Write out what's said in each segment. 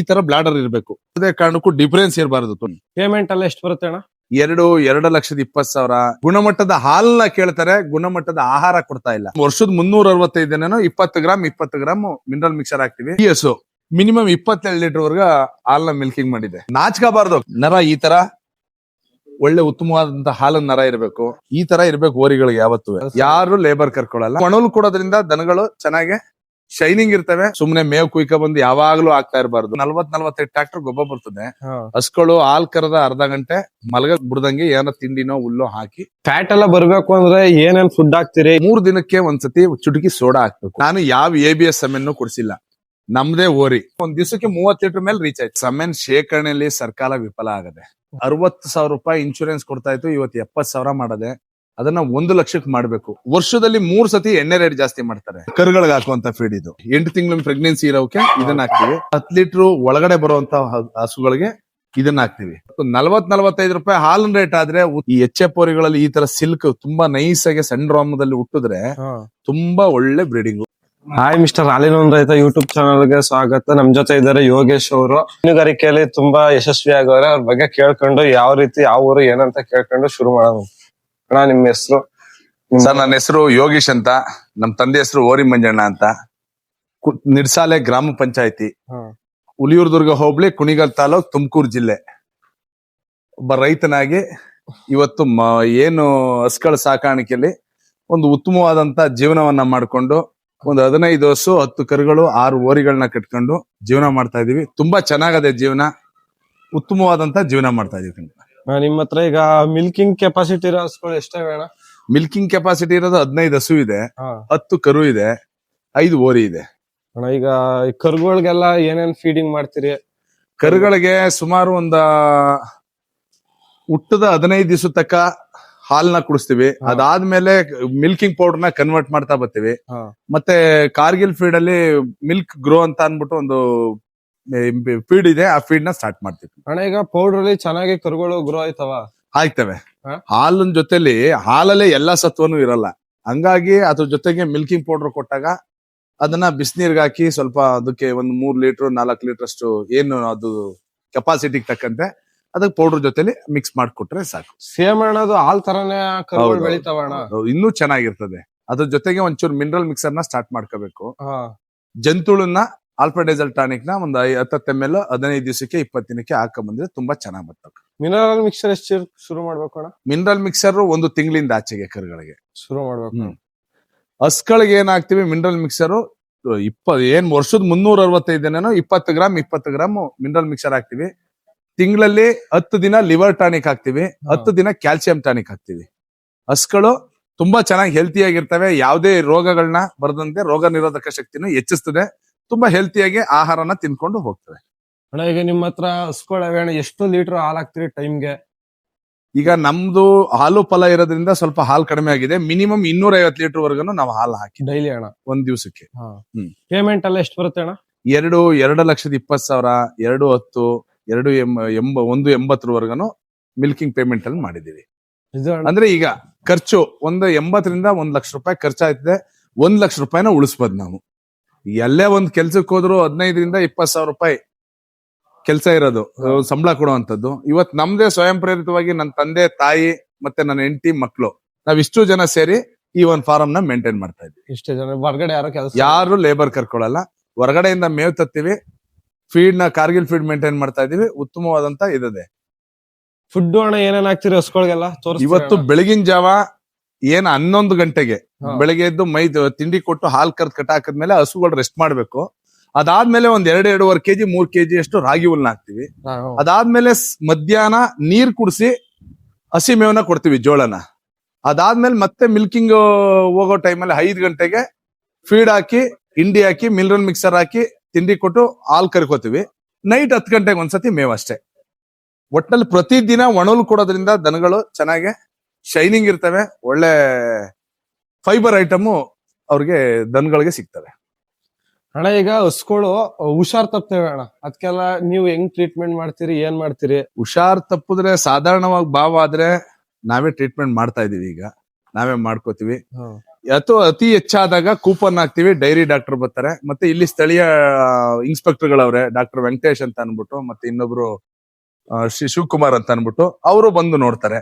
ಈ ತರ ಬ್ಲಾಡರ್ ಇರಬೇಕು. ಅದೇ ಕಾರಣಕ್ಕೂ ಡಿಫರೆನ್ಸ್ ಇರಬಾರದು ಪೇಮೆಂಟ್ ಎಲ್ಲ ಎಷ್ಟು ಬರುತ್ತೆ ಅಣ್ಣ? ಎರಡು ಎರಡು ಲಕ್ಷದ ಇಪ್ಪತ್ ಸಾವಿರ. ಗುಣಮಟ್ಟದ ಹಾಲ್ನ ಕೇಳ್ತಾರೆ ಗುಣಮಟ್ಟದ ಆಹಾರ ಕೊಡ್ತಾ ಇಲ್ಲ. ವರ್ಷದ ಮುನ್ನೂರ ಅರವತ್ತೈದು ದಿನನೂ ಇಪ್ಪತ್ತು ಗ್ರಾಮ್ ಇಪ್ಪತ್ತು ಗ್ರಾಮ್ ಮಿನರಲ್ ಮಿಕ್ಸರ್ ಹಾಕ್ತಿವಿ. ಹಸು ಮಿನಿಮಮ್ ಇಪ್ಪತ್ತೆರಡು ಲೀಟರ್ ವರ್ಗ ಹಾಲ್ನ ಮಿಲ್ಕಿಂಗ್ ಮಾಡಿದೆ. ನಾಚ್ಕೋಬಾರ್ದು. ನರ ಈ ತರ. ಒಳ್ಳೆ ಉತ್ತಮವಾದಂತ ಹಾಲನ್ ನರ ಇರಬೇಕು. ಈ ತರ ಇರ್ಬೇಕು ಓರಿಗಳಿಗೆ ಯಾವತ್ತೂ. ಯಾರು ಲೇಬರ್ ಕರ್ಕೊಳ್ಳಲ್ಲ ಮಣಲ್ ಕೊಡೋದ್ರಿಂದ ದನಗಳು ಚೆನ್ನಾಗಿ ಶೈನಿಂಗ್ ಇರ್ತವೆ. ಸುಮ್ನೆ ಮೇವ್ ಕುಯ್ಕ ಬಂದು ಯಾವಾಗ್ಲೂ ಆಗ್ತಾ ಇರಬಾರ್ದು. ನಲ್ವತ್ ನಲ್ವತ್ತೈದು ಟ್ರಾಕ್ಟರ್ ಗೊಬ್ಬ ಬರ್ತದೆ. ಹಸ್ಗಳು ಹಾಲ್ ಕರೆದ ಅರ್ಧ ಗಂಟೆ ಮಲಗ ಬಿಡ್ದಂಗೆ ಏನೋ ತಿಂಡಿನೋ ಹುಲ್ಲೋ ಹಾಕಿ ಫ್ಯಾಟ್ ಎಲ್ಲ ಬರ್ಬೇಕು ಅಂದ್ರೆ ಏನೇನ್ ಫುಡ್ ಹಾಕ್ತೀರಿ? ಮೂರ್ ದಿನಕ್ಕೆ ಒಂದ್ಸತಿ ಚುಟುಕಿ ಸೋಡಾ ಹಾಕ್ಬೇಕು. ನಾನು ಯಾವ ಎ ಬಿ ಎಸ್ ಸಮೆನ್ನು ಕೊಡ್ಸಿಲ್ಲ. ನಮ್ದೇ ಓರಿ. ಒಂದ್ ದಿವಸಕ್ಕೆ ಮೂವತ್ ಲೀಟರ್ ಮೇಲೆ ರೀಚ್ ಆಯ್ತು. ಸಮೆನ್ ಶೇಖರಣೆಯಲ್ಲಿ ಸರ್ಕಾರ ವಿಫಲ ಆಗದೆ. ಅರವತ್ತು ಸಾವಿರ ರೂಪಾಯಿ ಇನ್ಶೂರೆನ್ಸ್ ಕೊಡ್ತಾ ಇತ್ತು ಇವತ್ತು ಎಪ್ಪತ್ ಸಾವಿರ ಮಾಡದೆ. ಅದನ್ನ ಒಂದು ಲಕ್ಷಕ್ಕೆ ಮಾಡಬೇಕು. ವರ್ಷದಲ್ಲಿ ಮೂರ್ ಸತಿ ಎಣ್ಣೆ ರೇಟ್ ಜಾಸ್ತಿ ಮಾಡ್ತಾರೆ. ಕರುಗಳಿಗೆ ಹಾಕುವಂತ ಫೀಡ್ ಇದು. ಎಂಟು ತಿಂಗಳ ಪ್ರೆಗ್ನೆನ್ಸಿ ಇರೋಕೆ ಇದನ್ನ ಹಾಕ್ತಿವಿ. ಹತ್ತು ಲೀಟರ್ ಒಳಗಡೆ ಬರುವಂತ ಹಸುಗಳಿಗೆ ಇದನ್ನ ಹಾಕ್ತಿವಿ. ನಲ್ವತ್ ನಲ್ವತ್ತೈದು ರೂಪಾಯಿ ಹಾಲಿನ ರೇಟ್ ಆದ್ರೆ ಈ ಎಚ್ ಎಫ್ ಪೋರಿಗಳಲ್ಲಿ ಈ ತರ ಸಿಲ್ಕ್ ತುಂಬಾ ನೈಸ್ ಆಗಿ ಸಣ್ಣ ರೋಮದಲ್ಲಿ ಹುಟ್ಟಿದ್ರೆ ತುಂಬಾ ಒಳ್ಳೆ ಬ್ರೀಡಿಂಗ್ ಹಾಯ್ ಮಿಸ್ಟರ್ ಹಾಲಿನ ರೈತ ಯೂಟ್ಯೂಬ್ ಚಾನಲ್ಗೆ ಸ್ವಾಗತ. ನಮ್ ಜೊತೆ ಇದ್ದಾರೆ ಯೋಗೇಶ್ ಅವರು. ಹೈನುಗಾರಿಕೆಯಲ್ಲಿ ತುಂಬಾ ಯಶಸ್ವಿ ಆಗವ್ರೆ ಅವ್ರ ಬಗ್ಗೆ ಕೇಳ್ಕೊಂಡು ಯಾವ ರೀತಿ ಯಾವ ಊರು ಏನಂತ ಕೇಳ್ಕೊಂಡು ಶುರು ಮಾಡೋಣ. ಅಣ್ಣ ನಿಮ್ ಹೆಸರು? ಸರ್ ನನ್ನ ಹೆಸರು ಯೋಗೀಶ್ ಅಂತ. ನಮ್ಮ ತಂದೆ ಹೆಸರು ಓರಿ ಮಂಜಣ್ಣ ಅಂತ. ಕು- ನಿಡ್ಸಾಲೆ ಗ್ರಾಮ ಪಂಚಾಯತಿ. ಹುಲಿಯೂರ್ದುರ್ಗ ಹೋಬಳಿ ಕುಣಿಗಲ್ ತಾಲೂಕ್ ತುಮಕೂರು ಜಿಲ್ಲೆ. ಒಬ್ಬ ರೈತನಾಗಿ ಇವತ್ತು ಮ- ಏನು ಹಸ್ಗಳ ಸಾಕಾಣಿಕೆಯಲ್ಲಿ ಒಂದು ಉತ್ತಮವಾದಂತ ಜೀವನವನ್ನ ಮಾಡ್ಕೊಂಡು ಒಂದು ಹದಿನೈದು ಹಸು ಹತ್ತು ಕರುಗಳು ಆರು ಓರಿಗಳನ್ನ ಕಟ್ಕೊಂಡು ಜೀವನ ಮಾಡ್ತಾ ಇದೀವಿ. ತುಂಬಾ ಚೆನ್ನಾಗದೆ ಜೀವನ ಉತ್ತಮವಾದಂತ ಜೀವನ ಮಾಡ್ತಾ ಇದೀವಿ. ನಿಮ್ ಹತ್ರ ಈಗ ಮಿಲ್ಕಿಂಗ್ ಕೆಪಾಸಿಟಿ ಇರೋ ಹಸುಗಳು ಎಷ್ಟೇ ಬೇಡ ಮಿಲ್ಕಿಂಗ್ ಕೆಪಾಸಿಟಿ ಇರೋದು ಹದಿನೈದು ಹಸು ಇದೆ ಹಾ. ಹತ್ತು ಕರು ಇದೆ ಐದು ಓರಿ ಇದೆ ಅಣ್ಣ ಈಗ ಈ ಕರುಗಳಿಗೆಲ್ಲ ಏನೇನ್ ಫೀಡಿಂಗ್ ಮಾಡ್ತೀರಿ ಕರುಗಳಿಗೆ ಸುಮಾರು ಒಂದ ಹುಟ್ಟದ ಹದಿನೈದು ದಿವಸ ತಕ್ಕ ಹಾಲ್ನ ಕುಡಿಸ್ತೀವಿ. ಅದಾದ್ಮೇಲೆ ಮಿಲ್ಕಿಂಗ್ ಪೌಡರ್ನ ಕನ್ವರ್ಟ್ ಮಾಡ್ತಾ ಬರ್ತೀವಿ ಹಾ. ಮತ್ತೆ ಕಾರ್ಗಿಲ್ ಫೀಡ್ ಅಲ್ಲಿ ಮಿಲ್ಕ್ ಗ್ರೋ ಅಂತ ಅನ್ಬಿಟ್ಟು ಒಂದು ಫೀಡ್ ಇದೆ ಆ ಫೀಡ್ನ ಸ್ಟಾರ್ಟ್ ಮಾಡ್ತೀವಿ. ಅಣ್ಣ ಈಗ ಪೌಡರ್ ಅಲ್ಲಿ ಚೆನ್ನಾಗಿ ಕರುಗಳು ಗ್ರೋ ಆಯ್ತವ? ಆಯ್ತವೆ. ಹಾ. ಹಾಲಿನ ಜೊತೆಲಿ ಹಾಲಲ್ಲೇ ಎಲ್ಲಾ ಸತ್ವನು ಇರಲ್ಲ. ಹಂಗಾಗಿ ಅದ್ರ ಜೊತೆಗೆ ಮಿಲ್ಕಿಂಗ್ ಪೌಡರ್ ಕೊಟ್ಟಾಗ ಅದನ್ನ ಬಿಸಿನೀರ್ಗೆ ಹಾಕಿ ಸ್ವಲ್ಪ ಅದಕ್ಕೆ ಒಂದು ಮೂರ್ ಲೀಟರ್ ನಾಲ್ಕು ಲೀಟರ್ ಅಷ್ಟು ಏನು ಅದು ಕೆಪಾಸಿಟಿಗೆ ತಕ್ಕಂತೆ ಅದಕ್ಕೆ ಪೌಡರ್ ಜೊತೆಲಿ ಮಿಕ್ಸ್ ಮಾಡಿಕೊಟ್ರೆ ಸಾಕು. ಸೇಮ್ ಅಣ್ಣದು ಹಾಲ್ ತರಾನೇ ಕರುಗಳು ಹೌದು. ಬೆಳಿತಾವ ಅಣ್ಣ. ಅದು ಇನ್ನೂ ಚೆನ್ನಾಗಿರ್ತದೆ. ಅದ್ರ ಜೊತೆಗೆ ಒಂಚೂರು ಮಿನರಲ್ ಮಿಕ್ಸರ್ನ ಸ್ಟಾರ್ಟ್ ಮಾಡ್ಕೋಬೇಕು. ಹಾ. ಜಂತುಳನ್ನ ಆಲ್ಫಾಡೈಸಲ್ ಟಾನಿಕ್ನ ಒಂದು ಹತ್ತತ್ತು ಎಂ ಎಲ್ ಹದಿನೈದು ದಿವಸಕ್ಕೆ ಇಪ್ಪತ್ತು ದಿನಕ್ಕೆ ಹಾಕೊಂಡ್ಬಂದ್ರೆ ತುಂಬಾ ಚೆನ್ನಾಗಿ ಬರ್ತವೆ. ಮಿನರಲ್ ಮಿಕ್ಸರ್ ಎಷ್ಟು ಶುರು ಮಾಡ್ಬೇಕು ಅಣ್ಣ? ಮಿನರಲ್ ಮಿಕ್ಸರ್ ಒಂದು ತಿಂಗಳಿಂದ ಆಚೆಗೆ ಕರುಗಳಿಗೆ ಶುರು ಮಾಡ್ಬೇಕು. ಹಸ್ಗಳಿಗೆ ಏನ್ ಹಾಕ್ತಿವಿ? ಮಿನರಲ್ ಮಿಕ್ಸರ್ ಇಪ್ಪ ಏನ್ ವರ್ಷದ ಮುನ್ನೂರ ಅರವತ್ತೈದು ದಿನನೂ ಇಪ್ಪತ್ತು ಗ್ರಾಮ್ ಇಪ್ಪತ್ತು ಗ್ರಾಮ್ ಮಿನರಲ್ ಮಿಕ್ಸರ್ ಹಾಕ್ತಿವಿ. ತಿಂಗಳಲ್ಲಿ ಹತ್ತು ದಿನ ಲಿವರ್ ಟಾನಿಕ್ ಹಾಕ್ತಿವಿ. ಹತ್ತು ದಿನ ಕ್ಯಾಲ್ಸಿಯಂ ಟಾನಿಕ್ ಹಾಕ್ತಿವಿ. ಹಸ್ಗಳು ತುಂಬಾ ಚೆನ್ನಾಗಿ ಹೆಲ್ತಿ ಆಗಿರ್ತವೆ. ಯಾವುದೇ ರೋಗಗಳನ್ನ ಬರದಂತೆ ರೋಗ ನಿರೋಧಕ ಶಕ್ತಿನೂ ಹೆಚ್ಚಿಸ್ತದೆ. ತುಂಬಾ ಹೆಲ್ತಿಯಾಗಿ ಆಹಾರನ ತಿನ್ಕೊಂಡು ಹೋಗ್ತವೆ. ಅಣ್ಣ ಈಗ ನಿಮ್ಮ ಹತ್ರ ಹಸ್ಕೊಳವೆ ಅಣ್ಣ ಎಷ್ಟು ಲೀಟರ್ ಹಾಲು ಹಾಕ್ತೀರಿ ಟೈಮ್ಗೆ? ಈಗ ನಮ್ದು ಹಾಲು ಫಲ ಇರೋದ್ರಿಂದ ಸ್ವಲ್ಪ ಹಾಲು ಕಡಿಮೆ ಆಗಿದೆ. ಮಿನಿಮಮ್ ಇನ್ನೂರ ಐವತ್ತು ಲೀಟರ್ ವರ್ಗನು ನಾವು ಹಾಲು ಹಾಕಿ ಡೈಲಿ ಅಣ್ಣ? ಒಂದ್ ದಿವಸಕ್ಕೆ. ಹ್ಮ್. ಪೇಮೆಂಟ್ ಎಲ್ಲ ಎಷ್ಟು ಬರುತ್ತೆ ಅಣ್ಣ? ಎರಡು ಎರಡು ಲಕ್ಷದ ಇಪ್ಪತ್ತು ಸಾವಿರ ಎರಡು ಹತ್ತು ಎರಡು ಎಂಬ ಎಂಬ ಒಂದು ಎಂಬತ್ತರವರೆಗೂ ಮಿಲ್ಕಿಂಗ್ ಪೇಮೆಂಟ್ ಅಲ್ಲಿ ಮಾಡಿದೀವಿ ಇದು ಅಣ್ಣ? ಅಂದ್ರೆ ಈಗ ಖರ್ಚು ಒಂದು ಎಂಬತ್ತರಿಂದ ಒಂದ್ ಲಕ್ಷ ರೂಪಾಯಿ ಖರ್ಚಾಯ್ತದೆ. ಒಂದ್ ಲಕ್ಷ ರೂಪಾಯಿನ ಉಳಿಸ್ಬೋದು ನಾವು. ಎಲ್ಲೇ ಒಂದ್ ಕೆಲ್ಸಕ್ಕೆ ಹೋದ್ರು ಹದಿನೈದರಿಂದ ಇಪ್ಪತ್ ಸಾವಿರ ರೂಪಾಯಿ ಕೆಲಸ ಇರೋದು ಸಂಬಳ ಕೊಡುವಂತದ್ದು ಇವತ್ ನಮ್ದೇ ಸ್ವಯಂ ಪ್ರೇರಿತವಾಗಿ ನನ್ನ ತಂದೆ ತಾಯಿ ಮತ್ತೆ ನನ್ನ ಹೆಂಡತಿ ಮಕ್ಕಳು ನಾವ್ ಇಷ್ಟು ಜನ ಸೇರಿ ಈ ಒಂದ್ ಫಾರಂ ನ ಮೇಂಟೈನ್ ಮಾಡ್ತಾ ಇದ್ವಿ. ಇಷ್ಟೇ ಜನ ಹೊರಗಡೆ ಯಾರೋ ಕೆಲಸ ಯಾರು ಲೇಬರ್ ಕರ್ಕೊಳ್ಳಲ್ಲ ಹೊರಗಡೆಯಿಂದ ಮೇವ್ ತತ್ತೀವಿ ಫೀಡ್ನ ಕಾರ್ಗಿಲ್ ಫೀಡ್ ಮೇಂಟೈನ್ ಮಾಡ್ತಾ ಇದೀವಿ ಉತ್ತಮವಾದಂತ ಇದೇ ಫುಡ್ ಅಣ್ಣ ಏನೇನ್ ಹಾಕ್ತಿರಿ ಹಸ್ಗಳಿಗೆಲ್ಲ ಇವತ್ತು ಬೆಳಗಿನ ಜಾವ ಏನ್ ಹನ್ನೊಂದು ಗಂಟೆಗೆ. ಬೆಳಗ್ಗೆ ಎದ್ದು ಮೈ ತಿಂಡಿ ಕೊಟ್ಟು ಹಾಲ್ ಕರ್ದ್ ಕಟ್ ಹಾಕದ್ಮೇಲೆ ಹಸುಗಳು ರೆಸ್ಟ್ ಮಾಡ್ಬೇಕು. ಅದಾದ್ಮೇಲೆ ಒಂದ್ ಎರಡ್ ಎರಡೂವರೆ ಕೆಜಿ ಮೂರ್ ಕೆಜಿ ಅಷ್ಟು ರಾಗಿ ಹುಲ್ನ ಹಾಕ್ತಿವಿ. ಅದಾದ್ಮೇಲೆ ಮಧ್ಯಾಹ್ನ ನೀರ್ ಕುಡಿಸಿ ಹಸಿ ಮೇವನ ಕೊಡ್ತೀವಿ ಜೋಳನ. ಅದಾದ್ಮೇಲೆ ಮತ್ತೆ ಮಿಲ್ಕಿಂಗ್ ಹೋಗೋ ಟೈಮಲ್ಲಿ ಐದು ಗಂಟೆಗೆ ಫೀಡ್ ಹಾಕಿ ಹಿಂಡಿ ಹಾಕಿ ಮಿಲ್ರನ್ ಮಿಕ್ಸರ್ ಹಾಕಿ ತಿಂಡಿ ಕೊಟ್ಟು ಹಾಲ್ ಕರ್ಕೋತೀವಿ. ನೈಟ್ ಹತ್ತು ಗಂಟೆಗೆ ಒಂದ್ಸತಿ ಮೇವ್ ಅಷ್ಟೇ. ಒಟ್ಟಲ್ಲಿ ಪ್ರತಿದಿನ ಒಣಲು ಕೊಡೋದ್ರಿಂದ ದನಗಳು ಚೆನ್ನಾಗಿ ಶೈನಿಂಗ್ ಇರ್ತವೆ ಒಳ್ಳೆ ಫೈಬರ್ ಐಟಮು ಅವ್ರಿಗೆ ದನಗಳಿಗೆ ಸಿಗ್ತವೆ. ಅಣ್ಣ ಈಗ ಹಸ್ಗಳು ಹುಷಾರ್ ತಪ್ತೇವೆ ಅಣ್ಣ. ಅದಕ್ಕೆಲ್ಲ ನೀವು ಹೆಂಗ್ ಟ್ರೀಟ್ಮೆಂಟ್ ಮಾಡ್ತೀರಿ ಏನ್ ಮಾಡ್ತೀರಿ? ಹುಷಾರ್ ತಪ್ಪಿದ್ರೆ ಸಾಧಾರಣವಾಗಿ ಬಾವ ಆದ್ರೆ ನಾವೇ ಟ್ರೀಟ್ಮೆಂಟ್ ಮಾಡ್ತಾ ಇದೀವಿ ಈಗ. ನಾವೇ ಮಾಡ್ಕೋತೀವಿ. ಅಥವಾ ಅತಿ ಹೆಚ್ಚಾದಾಗ ಕೂಪನ್ ಹಾಕ್ತಿವಿ ಡೈರಿ ಡಾಕ್ಟರ್ ಬರ್ತಾರೆ. ಮತ್ತೆ ಇಲ್ಲಿ ಸ್ಥಳೀಯ ಇನ್ಸ್ಪೆಕ್ಟರ್ ಗಳವ್ರೆ ಡಾಕ್ಟರ್ ವೆಂಕಟೇಶ್ ಅಂತ ಅನ್ಬಿಟ್ಟು ಮತ್ತೆ ಇನ್ನೊಬ್ರು ಶ್ರೀ ಶಿವಕುಮಾರ್ ಅಂತ ಅನ್ಬಿಟ್ಟು ಅವರು ಬಂದು ನೋಡ್ತಾರೆ.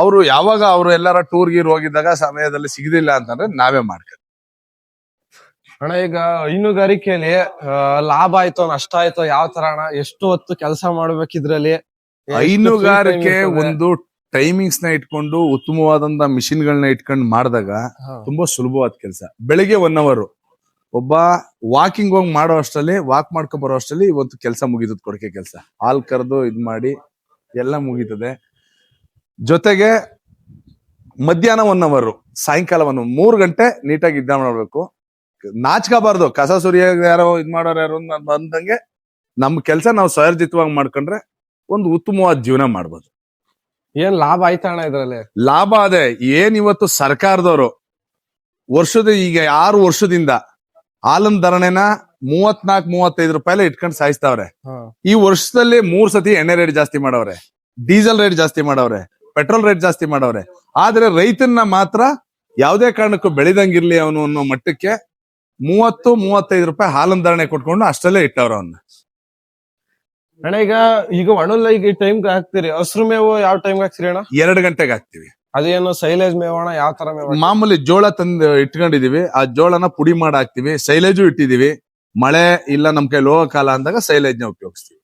ಅವರು ಯಾವಾಗ ಅವರು ಎಲ್ಲರ ಟೂರ್ ಗೀರ್ ಹೋಗಿದ್ದಾಗ ಸಮಯದಲ್ಲಿ ಸಿಗದಿಲ್ಲ ಅಂತಂದ್ರೆ ನಾವೇ ಮಾಡ್ಕೊಂಡು ಅಣ್ಣ ಈಗ ಹೈನುಗಾರಿಕೆಯಲ್ಲಿ ಲಾಭ ಆಯ್ತೋ ನಷ್ಟ ಆಯ್ತೋ ಯಾವ ತರ ಅಣ್ಣ? ಎಷ್ಟು ಹೊತ್ತು ಕೆಲಸ ಮಾಡ್ಬೇಕಿದ್ರಲ್ಲಿ ಹೈನುಗಾರಿಕೆ ಒಂದು ಟೈಮಿಂಗ್ಸ್ನ ಇಟ್ಕೊಂಡು ಉತ್ತಮವಾದಂತ ಮಿಷಿನ್ ಗಳನ್ನ ಇಟ್ಕೊಂಡು ಮಾಡಿದಾಗ ತುಂಬಾ ಸುಲಭವಾದ ಕೆಲಸ. ಬೆಳಿಗ್ಗೆ ಒನ್ ಅವರ್ ಒಬ್ಬ ವಾಕಿಂಗ್ ಹೋಗಿ ಮಾಡೋ ಅಷ್ಟರಲ್ಲಿ ವಾಕ್ ಮಾಡ್ಕೊಂಡ್ ಬರೋ ಅಷ್ಟರಲ್ಲಿ ಇವತ್ತು ಕೆಲಸ ಮುಗಿತದ ಕೊಡಕೆ ಕೆಲಸ. ಹಾಲ್ ಕರೆದು ಇದ್ ಮಾಡಿ ಎಲ್ಲ ಮುಗೀತದೆ. ಜೊತೆಗೆ ಮಧ್ಯಾಹ್ನ ಒನ್ ಅವರು ಸಾಯಂಕಾಲ ಒನ್ ಮೂರ್ ಗಂಟೆ ನೀಟಾಗಿ ಇದ್ದ ಮಾಡಬೇಕು ನಾಚ್ಕೋಬಾರ್ದು ಕಸ ಸುರಿಯ ಯಾರೋ ಇದ್ ಮಾಡೋರು ಯಾರು ಬಂದಂಗೆ ನಮ್ ಕೆಲಸ ನಾವು ಸ್ವಯರ್ಜಿತವಾಗಿ ಮಾಡ್ಕೊಂಡ್ರೆ ಒಂದು ಉತ್ತಮವಾದ ಜೀವನ ಮಾಡ್ಬೋದು. ಏನ್ ಲಾಭ ಆಯ್ತಾ ಅಣ್ಣ ಇದ್ರಲ್ಲಿ? ಲಾಭ ಅದೇ ಏನ್ ಇವತ್ತು ಸರ್ಕಾರದವರು ವರ್ಷದ ಈಗ ಆರು ವರ್ಷದಿಂದ ಹಾಲನ್ ಧರಣೆನ ಮೂವತ್ನಾಕ್ ಮೂವತ್ತೈದು ರೂಪಾಯಿ ಇಟ್ಕೊಂಡು ಸಾಯಿಸ್ತಾವ್ರೆ. ಈ ವರ್ಷದಲ್ಲಿ ಮೂರ್ ಸತಿ ಎಣ್ಣೆ ರೇಟ್ ಜಾಸ್ತಿ ಮಾಡವ್ರೆ ಡೀಸೆಲ್ ರೇಟ್ ಜಾಸ್ತಿ ಮಾಡವ್ರೆ. ಪೆಟ್ರೋಲ್ ರೇಟ್ ಜಾಸ್ತಿ ಮಾಡವ್ರೆ ಆದ್ರೆ ರೈತನ್ನ ಮಾತ್ರ ಯಾವುದೇ ಕಾರಣಕ್ಕೂ ಬೆಳೆದಂಗಿರ್ಲಿ ಅವನು ಅನ್ನೋ ಮಟ್ಟಕ್ಕೆ ಮೂವತ್ತು ಮೂವತ್ತೈದು ರೂಪಾಯಿ ಹಾಲನ್ ಧಾರಣೆ ಕೊಟ್ಕೊಂಡು ಅಷ್ಟಲ್ಲೇ ಇಟ್ಟವ್ರ ಅವನ್ನ ಅಣ್ಣ ಈಗ ಈಗ ಒಣಲ್ಲ ಈಗ ಈ ಟೈಮ್ ಹಾಕ್ತೀರಿ. ಹಸ್ರು ಮೇವು ಯಾವ ಟೈಮ್ ಹಾಕ್ತೀರಿ ಅಣ್ಣ? ಎರಡು ಗಂಟೆಗೆ ಹಾಕ್ತಿವಿ. ಅದೇನು ಸೈಲೇಜ್ ಮೇವು ಅಣ್ಣ ಯಾವ ತರ ಮೇವು ಮಾಮೂಲಿ ಜೋಳ ತಂದು ಇಟ್ಕೊಂಡಿದೀವಿ. ಆ ಜೋಳನ ಪುಡಿ ಮಾಡಿ ಹಾಕ್ತಿವಿ. ಸೈಲೇಜು ಇಟ್ಟಿದೀವಿ. ಮಳೆ ಇಲ್ಲ ನಮ್ ಕೈ ಲೋಹ ಕಾಲ ಅಂದಾಗ ಸೈಲೇಜ್ನ ಉಪಯೋಗಿಸ್ತೀವಿ.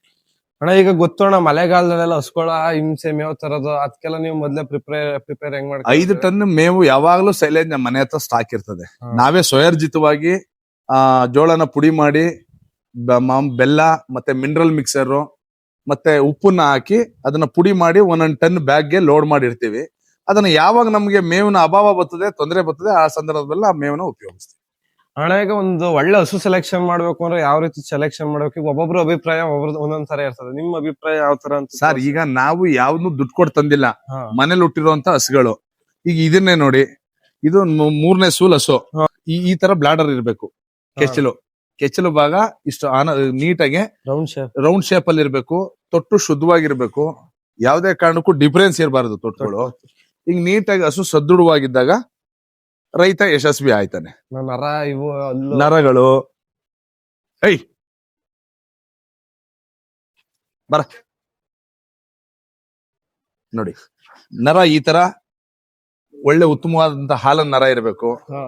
ಅಣ್ಣ ಈಗ ಗೊತ್ತೋಣ ಮಳೆಗಾಲದಲ್ಲೆಲ್ಲ ಹಸ್ಕೊಳ ಹಿಂಸೆ ಮೇವು ತರೋದು ಅದಕ್ಕೆಲ್ಲ ನೀವು ಮೊದ್ಲೇ ಪ್ರಿಪೇರ್ ಪ್ರಿಪೇರ್ ಹೆಂಗ್ ಮಾಡಿ ಐದು ಟನ್ ಮೇವು ಯಾವಾಗ್ಲೂ ಸೈಲೇಜ್ ನಮ್ಮ ಮನೆ ಹತ್ರ ಸ್ಟಾಕ್ ಇರ್ತದೆ. ನಾವೇ ಸ್ವಯರ್ಜಿತವಾಗಿ ಆ ಜೋಳನ ಪುಡಿ ಮಾಡಿ ಬೆಲ್ಲ ಮತ್ತೆ ಮಿನರಲ್ ಮಿಕ್ಸರ್ ಮತ್ತೆ ಉಪ್ಪನ್ನ ಹಾಕಿ ಅದನ್ನ ಪುಡಿ ಮಾಡಿ ಒಂದೊಂದ್ ಟನ್ ಬ್ಯಾಗ್ಗೆ ಲೋಡ್ ಮಾಡಿರ್ತೀವಿ. ಅದನ್ನ ಯಾವಾಗ ನಮ್ಗೆ ಮೇವಿನ ಅಭಾವ ಬರ್ತದೆ ತೊಂದರೆ ಬರ್ತದೆ ಆ ಸಂದರ್ಭದಲ್ಲಿ ಆ ಮೇವನ್ನ ಉಪಯೋಗಿಸ್ತೀವಿ. ಈಗ ಒಂದು ಒಳ್ಳೆ ಹಸು ಸೆಲೆಕ್ಷನ್ ಮಾಡ್ಬೇಕು ಅಂದ್ರೆ ಯಾವ ರೀತಿ ಸೆಲೆಕ್ಷನ್ ಮಾಡ್ಬೇಕು? ಒಬ್ಬೊಬ್ರು ಅಭಿಪ್ರಾಯ ಒಬ್ಬರದ್ದು ಒಂದೊಂದ್ ತರ ಇರ್ತದೆ. ನಿಮ್ಮ ಅಭಿಪ್ರಾಯ ಯಾವ ತರ ಅಂತ ಸರ್ ಈಗ ನಾವು ಯಾವ್ದು ದುಡ್ಡು ಕೊಟ್ಟು ತಂದಿಲ್ಲ. ಹಾ. ಮನೇಲಿ ಹುಟ್ಟಿರುವಂತ ಹಸುಗಳು. ಈಗ ಇದನ್ನೇ ನೋಡಿ ಇದು ಮೂ- ಮೂರನೇ ಸೂಲ್ ಹಸು. ಈ ಈ ತರ ಬ್ಲಾಡರ್ ಇರ್ಬೇಕು. ಕೆಚ್ಚಲು. ಕೆಚ್ಚಲು ಭಾಗ ಇಷ್ಟು ಆನ ನೀಟಾಗಿ ರೌಂಡ್ ಶೇಪ್ ರೌಂಡ್ ಶೇಪ್ ಅಲ್ಲಿ ಇರ್ಬೇಕು. ತೊಟ್ಟು ಶುದ್ಧವಾಗಿರ್ಬೇಕು. ಯಾವುದೇ ಕಾರಣಕ್ಕೂ ಡಿಫರೆನ್ಸ್ ಇರಬಾರದು ತೊಟ್ಟುಗಳು. ಈಗ ನೀಟಾಗಿ ಹಸು ಸದೃಢವಾಗಿದ್ದಾಗ ರೈತ ಯಶಸ್ವಿ ಆಯ್ತಾನೆ. ನರ ಇವು ಅಲ್ಲು. ನರಗಳು. ಐ ಬರ. ನೋಡಿ ನರ ಈ ತರ ಒಳ್ಳೆ ಉತ್ತಮವಾದಂತ ಹಾಲನ್ ನರ ಇರಬೇಕು. ಹಾ.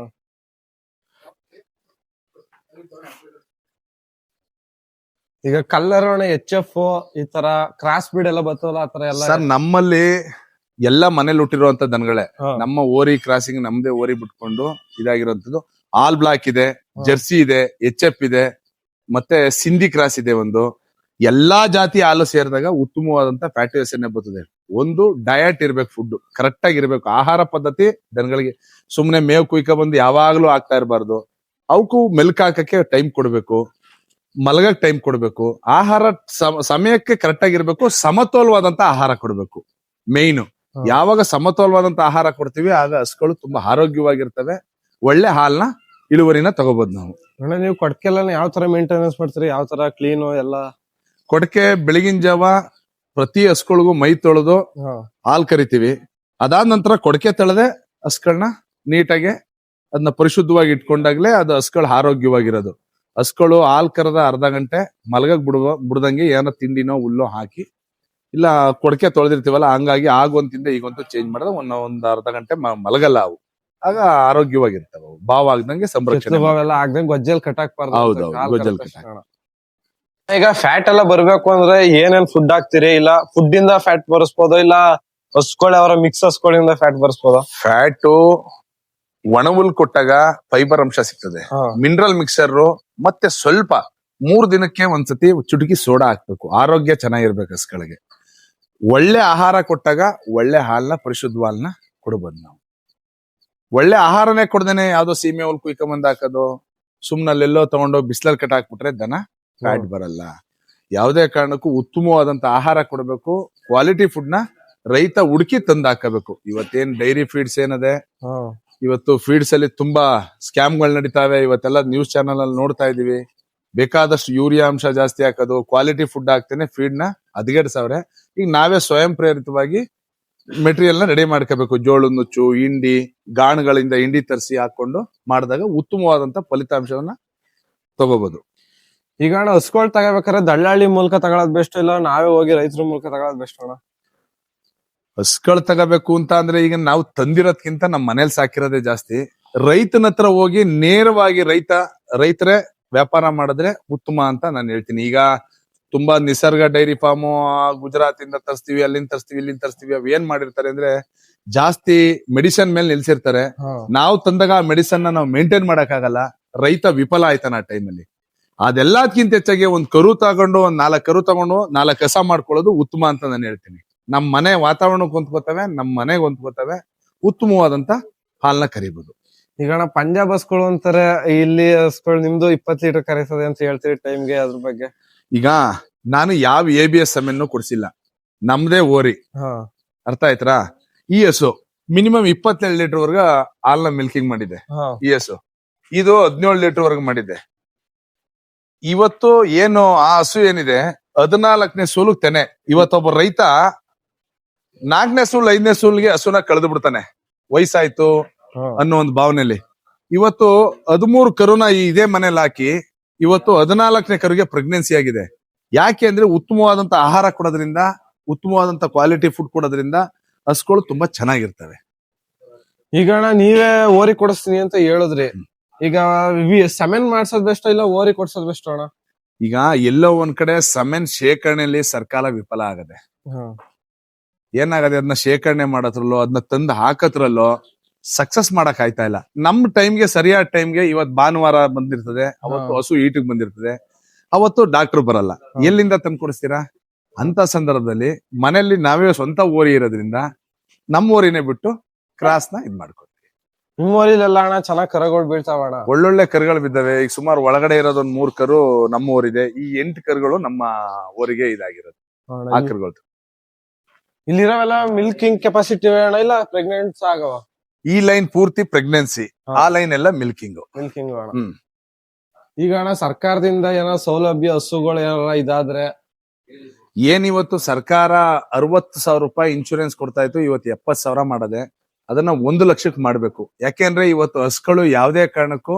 ಈಗ ಕಲ್ಲರ್ ಎಚ್ ಎಫ್ ಈ ತರ ಕ್ರಾಸ್ ಬೀಡ್ ಎಲ್ಲ ಬರ್ತವಲ್ಲ ಆ ತರ ಎಲ್ಲ ಸರ್ ನಮ್ಮಲ್ಲಿ ಎಲ್ಲ ಮನೇಲಿ ಹುಟ್ಟಿರುವಂತ ದನಗಳೇ. ಹಾ. ನಮ್ಮ ಓರಿ ಕ್ರಾಸಿಂಗ್ ನಮ್ದೇ ಓರಿ ಬಿಟ್ಕೊಂಡು ಇದಾಗಿರುವಂತದ್ದು ಆಲ್ ಬ್ಲಾಕ್ ಇದೆ. ಜರ್ಸಿ ಇದೆ ಎಚ್ ಎಫ್ ಇದೆ ಮತ್ತೆ ಸಿಂಧಿ ಕ್ರಾಸ್ ಇದೆ ಒಂದು. ಎಲ್ಲಾ ಜಾತಿ ಹಾಲು ಸೇರಿದಾಗ ಉತ್ತಮವಾದಂತ ಫ್ಯಾಟಿ ಎಣ್ಣೆ ಬರ್ತದೆ. ಒಂದು ಡಯಟ್ ಇರ್ಬೇಕು ಫುಡ್ ಕರೆಕ್ಟ್ ಆಗಿ ಇರ್ಬೇಕು. ಆಹಾರ ಪದ್ಧತಿ ದನಗಳಿಗೆ ಸುಮ್ನೆ ಮೇವು ಕುಯ್ಕ ಬಂದು ಯಾವಾಗ್ಲೂ ಆಗ್ತಾ ಇರಬಾರ್ದು. ಅವಕ್ಕೂ ಮೆಲ್ಕ್ ಹಾಕಕ್ಕೆ ಟೈಮ್ ಕೊಡ್ಬೇಕು. ಮಲಗಕ್ ಟೈಮ್ ಕೊಡ್ಬೇಕು. ಆಹಾರ ಸಮ- ಸಮಯಕ್ಕೆ ಕರೆಕ್ಟ್ ಆಗಿರ್ಬೇಕು ಸಮತೋಲವಾದಂತ ಆಹಾರ ಕೊಡ್ಬೇಕು. ಮೇಯ್ನು ಹಾ. ಯಾವಾಗ ಸಮತೋಲವಾದಂತ ಆಹಾರ ಕೊಡ್ತೀವಿ ಆಗ ಹಸುಗಳು ತುಂಬಾ ಆರೋಗ್ಯವಾಗಿರ್ತವೆ. ಒಳ್ಳೆ ಹಾಲ್ನ ಇಳುವರಿನ ತಗೋಬಹುದು ನಾವು. ಅಣ್ಣ ನೀವು ಕೊಡ್ಕೆಲ್ಲ ಯಾವ ತರ ಮೇಂಟೆನೆನ್ಸ್ ಮಾಡ್ತೀರಿ? ಯಾವ ತರ ಕ್ಲೀನ್ ಎಲ್ಲ? ಕೊಡಕೆ ಬೆಳಗಿನ ಜಾವ ಪ್ರತಿ ಹಸುಗಳಿಗೂ ಮೈ ತೊಳೆದು. ಹಾಲ್ ಕರಿತೀವಿ. ಅದಾದ ನಂತರ ಕೊಡಕೆ ತಳದೆ ಹಸುಗಳನ್ನ ನೀಟಾಗಿ ಅದನ್ನ ಪರಿಶುದ್ಧವಾಗಿ ಇಟ್ಕೊಂಡಾಗ್ಲೇ ಅದು ಹಸುಗಳು ಆರೋಗ್ಯವಾಗಿರೋದು. ಹಸುಗಳು ಹಾಲ್ ಕರೆದ ಅರ್ಧ ಗಂಟೆ ಮಲಗಕ್ ಬಿಡುವ ಬಿಡ್ದಂಗೆ ಏನೋ ತಿಂಡಿನೋ ಹುಲ್ಲೋ ಹಾಕಿ ಇಲ್ಲ ಕೊಡಕೆ ತೊಳೆದಿರ್ತೀವಲ್ಲ ಹಂಗಾಗಿ ಆಗುವಂತಿಂದ ಈಗಂತೂ ಚೇಂಜ್ ಮಾಡಿದ್ರೆ ಒಂದ್ ಒಂದ್ ಅರ್ಧ ಗಂಟೆ ಮ- ಮಲಗಲ್ಲ ಅವು. ಆಗ ಆರೋಗ್ಯವಾಗಿರ್ತಾವ ಅವು. ಬಾವ್ ಆಗ್ದಂಗೆ ಸಂರಕ್ಷಣೆ ಆಗ್ದಂಗೆ ಗೊಜ್ಜಲ್ ಕಟ್ಟಾಕ್ಬಾರ್ದು ಹೌದು, ಗೊಜ್ಜಲ್. ಈಗ ಫ್ಯಾಟ್ ಎಲ್ಲ ಬರ್ಬೇಕು ಅಂದ್ರೆ ಏನೇನ್ ಫುಡ್ ಹಾಕ್ತಿರಿ? ಇಲ್ಲ ಫುಡ್ ಇಂದ ಫ್ಯಾಟ್ ಬರ್ಸ್ಬೋದ? ಇಲ್ಲ ಹಸ್ಕೊಳ್ಳಿ ಅವರ ಮಿಕ್ಸ್ ಹಸ್ಕೊಳ್ಳಿಂದ ಫ್ಯಾಟ್ ಬರ್ಸ್ಬೋದ? ಫ್ಯಾಟ್ ಒಣವುಲ್ ಕೊಟ್ಟಾಗ ಫೈಬರ್ ಅಂಶ ಸಿಗ್ತದೆ. ಮಿನರಲ್ ಮಿಕ್ಸರ್ ಮತ್ತೆ ಸ್ವಲ್ಪ ಮೂರ್ ದಿನಕ್ಕೆ ಒಂದ್ಸತಿ ಚುಟುಕಿ ಸೋಡಾ ಹಾಕ್ಬೇಕು. ಆರೋಗ್ಯ ಚೆನ್ನಾಗಿರ್ಬೇಕು ಹಸುಗಳಿಗೆ ಒಳ್ಳೆ ಆಹಾರ ಕೊಟ್ಟಾಗ ಒಳ್ಳೆ ಹಾಲನ್ನ ಪರಿಶುದ್ಧ ಹಾಲನ್ನ ಕೊಡ್ಬೋದು ನಾವು. ಒಳ್ಳೆ ಆಹಾರನೇ ಕೊಡ್ದೇನೆ ಯಾವ್ದೋ ಸೀಮೆ ಹುಲ್ ಕುಯ್ಕೊಂಬಂದ್ ಹಾಕೋದು ಸುಮ್ನಲ್ಲೆಲ್ಲೋ ತಗೊಂಡೋಗಿ ತಗೊಂಡು ಬಿಸಿಲಲ್ಲಿ ಕಟ್ ಹಾಕ್ಬಿಟ್ರೆ ದನ ಫ್ಯಾಟ್ ಬರಲ್ಲ. ಯಾವುದೇ ಕಾರಣಕ್ಕೂ ಉತ್ತಮವಾದಂತ ಆಹಾರ ಕೊಡಬೇಕು ಕ್ವಾಲಿಟಿ ಫುಡ್ನ ರೈತ ಹುಡುಕಿ ತಂದು ಹಾಕಬೇಕು. ಇವತ್ತೇನ್ ಡೈರಿ ಫೀಡ್ಸ್ ಏನದೆ? ಇವತ್ತು ಫೀಡ್ಸ್ ಅಲ್ಲಿ ತುಂಬಾ ಸ್ಕ್ಯಾಮ್ಗಳು ನಡೀತಾವೆ. ಇವತ್ತೆಲ್ಲ ನ್ಯೂಸ್ ಚಾನಲ್ ಅಲ್ಲಿ ನೋಡ್ತಾ ಇದೀವಿ. ಬೇಕಾದಷ್ಟು ಯೂರಿಯಾ ಅಂಶ ಜಾಸ್ತಿ ಹಾಕೋದು ಕ್ವಾಲಿಟಿ ಫುಡ್ ಹಾಕ್ತೇನೆ ಫೀಡ್ನ ಹದಿಗೆಡ್ಸವ್ರೆ ಈಗ ನಾವೇ ಸ್ವಯಂ ಪ್ರೇರಿತವಾಗಿ ಮೆಟೀರಿಯಲ್ನ ರೆಡಿ ಮಾಡ್ಕೋಬೇಕು. ಜೋಳು ನುಚ್ಚು ಹಿಂಡಿ ಗಾಣಗಳಿಂದ ಹಿಂಡಿ ತರಿಸಿ ಹಾಕೊಂಡು ಮಾಡಿದಾಗ ಉತ್ತಮವಾದಂತ ಫಲಿತಾಂಶವನ್ನ ತಗೋಬಹುದು ಈಗ ಅಣ್ಣ ಹಸ್ಕೊಳ್ ತಗೋಬೇಕಾದ್ರೆ ದಳ್ಳಾಳಿ ಮೂಲಕ ತಗೊಳೋದ್ ಬೆಸ್ಟ್ ಇಲ್ಲ? ನಾವೇ ಹೋಗಿ ರೈತರ ಮೂಲಕ ತಗೊಳೋದ್ ಬೆಸ್ಟ್ ಅಣ್ಣ? ಹಸ್ಗಳು ತಗೋಬೇಕು ಅಂತ ಅಂದ್ರೆ ಈಗ ನಾವು ತಂದಿರೋದ್ಕಿಂತ ನಮ್ಮ ಮನೇಲಿ ಸಾಕಿರೋದೇ ಜಾಸ್ತಿ. ರೈತನ ಹತ್ರ ಹೋಗಿ ನೇರವಾಗಿ ರೈತ ರೈತರೇ ವ್ಯಾಪಾರ ಮಾಡಿದ್ರೆ ಉತ್ತಮ ಅಂತ ನಾನು ಹೇಳ್ತೀನಿ. ಈಗ ತುಂಬಾ ನಿಸರ್ಗ ಡೈರಿ ಫಾರ್ಮ್ ಗುಜರಾತ್ ಇಂದ ತರಿಸ್ತೀವಿ ಅಲ್ಲಿಂದ ತರಿಸ್ತೀವಿ ಇಲ್ಲಿಂದ ತರಿಸ್ತೀವಿ ಅವ್ ಏನ್ ಮಾಡಿರ್ತಾರೆ ಅಂದ್ರೆ ಜಾಸ್ತಿ ಮೆಡಿಸನ್ ಮೇಲೆ ನಿಲ್ಸಿರ್ತಾರೆ. ನಾವು ತಂದಾಗ ಆ ಮೆಡಿಸನ್ ನಾವು ಮೇಂಟೈನ್ ಆಗಲ್ಲ ರೈತ ವಿಫಲ ಆಯ್ತಾನ ಆ ಟೈಮಲ್ಲಿ ಅದೆಲ್ಲದಕ್ಕಿಂತ ಹೆಚ್ಚಾಗಿ ಒಂದ್ ಕರು ತಗೊಂಡು ಒಂದ್ ನಾಲ್ಕು ಕರು ತಗೊಂಡು ನಾಲ್ಕು ಕಸ ಮಾಡ್ಕೊಳ್ಳೋದು ಉತ್ತಮ ಅಂತ ನಾನು ಹೇಳ್ತೀನಿ. ನಮ್ಮ ಮನೆ ವಾತಾವರಣಕ್ಕೆ ಹೊಂದ್ಕೋತವೆ ನಮ್ಮ ಮನೆಗೆ ಹೊಂದ್ಕೋತವೆ ಉತ್ತಮವಾದಂತ ಹಾಲ್ನ ಕರಿಬಹುದು ಈಗ ಅಣ್ಣ ಪಂಜಾಬ್ ಬಸ್ಗಳು ಅಂತಾರೆ ಇಲ್ಲಿ ಬಸ್ಗಳು ನಿಮ್ದು ಇಪ್ಪತ್ತು ಲೀಟರ್ ಕರೆಸದೆ ಅಂತ ಹೇಳ್ತೀರಿ ಟೈಮ್ಗೆ ಅದ್ರ ಬಗ್ಗೆ? ಈಗ ನಾನು ಯಾವ ಎ ಬಿ ಎಸ್ ಕೊಡ್ಸಿಲ್ಲ. ನಮ್ದೇ ಓರಿ. ಅರ್ಥ ಆಯ್ತಾ ಇ ಎಸ್ ಮಿನಿಮಮ್ ಇಪ್ಪತ್ತೇಳು ಲೀಟರ್ ವರ್ಗ ಹಾಲ್ನ ಮಿಲ್ಕಿಂಗ್ ಮಾಡಿದೆ. ಇ ಎಸ್ ಹಸು ಇದು ಹದಿನೇಳು ಲೀಟರ್ ವರ್ಗ ಮಾಡಿದೆ. ಇವತ್ತು ಏನು ಆ ಹಸು ಏನಿದೆ? ಹದಿನಾಲ್ಕನೇ ಸೂಲು ತೆನೆ. ಇವತ್ತೊಬ್ಬ ರೈತ ನಾಲ್ಕನೇ ಸೂಲ್ ಐದನೇ ಸೂಲ್ಗೆ ಹಸುನ ಕಳೆದು ಬಿಡ್ತಾನೆ ವಯಸ್ಸಾಯ್ತು. ಅನ್ನೋ ಒಂದು ಭಾವನೆಯಲ್ಲಿ ಇವತ್ತು ಹದಿಮೂರು ಕರುನ ಇದೇ ಮನೇಲಿ ಹಾಕಿ ಇವತ್ತು ಹದಿನಾಲ್ಕನೇ ಕರುಗೆ ಪ್ರೆಗ್ನೆನ್ಸಿ ಆಗಿದೆ. ಯಾಕೆ ಅಂದ್ರೆ ಉತ್ತಮವಾದಂತ ಆಹಾರ ಕೊಡೋದ್ರಿಂದ ಉತ್ತಮವಾದಂತ ಕ್ವಾಲಿಟಿ ಫುಡ್ ಕೊಡೋದ್ರಿಂದ ಹಸುಗಳು ತುಂಬಾ ಚೆನ್ನಾಗಿರ್ತವೆ. ಈಗ ಅಣ್ಣ ನೀವೇ ಓರಿ ಕೊಡಿಸ್ತೀನಿ ಅಂತ ಹೇಳಿದ್ರಿ. ಈಗ ಸೆಮೆನ್ ಮಾಡ್ಸೋದ್ ಬೆಸ್ಟ್ ಇಲ್ಲ ಓರಿ ಕೊಡ್ಸೋದ್ ಬೆಸ್ಟ್ ಅಣ್ಣ? ಈಗ ಎಲ್ಲೋ ಒಂದ್ ಕಡೆ ಸಮೆನ್ ಶೇಖರಣೆಯಲ್ಲಿ ಸರ್ಕಾರ ವಿಫಲ ಆಗದೆ. ಏನಾಗದೆ ಅದನ್ನ ಶೇಖರಣೆ ಮಾಡೋದ್ರಲ್ಲೋ ಅದನ್ನ ತಂದು ಹಾಕತ್ರಲ್ಲೋ ಸಕ್ಸಸ್ ಮಾಡಕ್ ಆಯ್ತಾ ಇಲ್ಲ. ನಮ್ ಟೈಮ್ಗೆ ಸರಿಯಾದ ಟೈಮ್ಗೆ ಇವತ್ ಭಾನುವಾರ ಬಂದಿರ್ತದೆ ಅವತ್ತು. ಹಸು ಈಟಿಗೆ ಬಂದಿರ್ತದೆ ಅವತ್ತು ಡಾಕ್ಟರ್ ಬರಲ್ಲ. ಎಲ್ಲಿಂದ ತಂದು ಕೊಡಿಸ್ತೀರಾ? ಅಂತ ಸಂದರ್ಭದಲ್ಲಿ ಮನೆಯಲ್ಲಿ ನಾವೇ ಸ್ವಂತ ಓರಿ ಇರೋದ್ರಿಂದ ನಮ್ಮ ಓರಿನೇ ಬಿಟ್ಟು ಕ್ರಾಸ್ನ ಇದ್ ಮಾಡ್ಕೊತೀವಿ. ನಿಮ್ಮ ಊರಿಲೆಲ್ಲ ಅಣ್ಣ ಚೆನ್ನಾಗಿ ಕರಗಳು ಬೀಳ್ತಾವ ಅಣ್ಣ. ಒಳ್ಳೊಳ್ಳೆ ಕರುಗಳು ಬಿದ್ದಾವೆ. ಈಗ ಸುಮಾರು ಒಳಗಡೆ ಇರೋದೊಂದ್ ಮೂರ್ ಕರು ನಮ್ಮ ಊರಿದೆ. ಈ ಎಂಟು ಕರುಗಳು ನಮ್ಮ ಊರಿಗೆ ಇದಾಗಿರೋದು. ಆ ಕರುಗಳು ಇಲ್ಲಿರೋವೆಲ್ಲ ಮಿಲ್ಕಿಂಗ್ ಕೆಪಾಸಿಟಿ ಅಣ್ಣ ಇಲ್ಲ ಪ್ರೆಗ್ನೆಂಟ್ಸ್ ಆಗವ? ಈ ಲೈನ್ ಪೂರ್ತಿ ಪ್ರೆಗ್ನೆನ್ಸಿ ಆ ಲೈನ್ ಎಲ್ಲ ಮಿಲ್ಕಿಂಗ್. ಮಿಲ್ಕಿಂಗ್ ಹ್ಮ್. ಈಗ ಅಣ್ಣ ಸರ್ಕಾರದಿಂದ ಏನೋ ಸೌಲಭ್ಯ ಹಸುಗಳು ಏನಾರ ಇದಾದ್ರೆ? ಏನ್ ಇವತ್ತು ಸರ್ಕಾರ ಅರವತ್ತು ಸಾವಿರ ರೂಪಾಯಿ ಇನ್ಶೂರೆನ್ಸ್ ಕೊಡ್ತಾ ಇತ್ತು ಇವತ್ತು ಎಪ್ಪತ್ ಸಾವಿರ ಮಾಡದೆ ಅದನ್ನ ಒಂದು ಲಕ್ಷಕ್ಕೆ ಮಾಡ್ಬೇಕು. ಯಾಕೆಂದ್ರೆ ಇವತ್ತು ಹಸುಗಳು ಯಾವುದೇ ಕಾರಣಕ್ಕೂ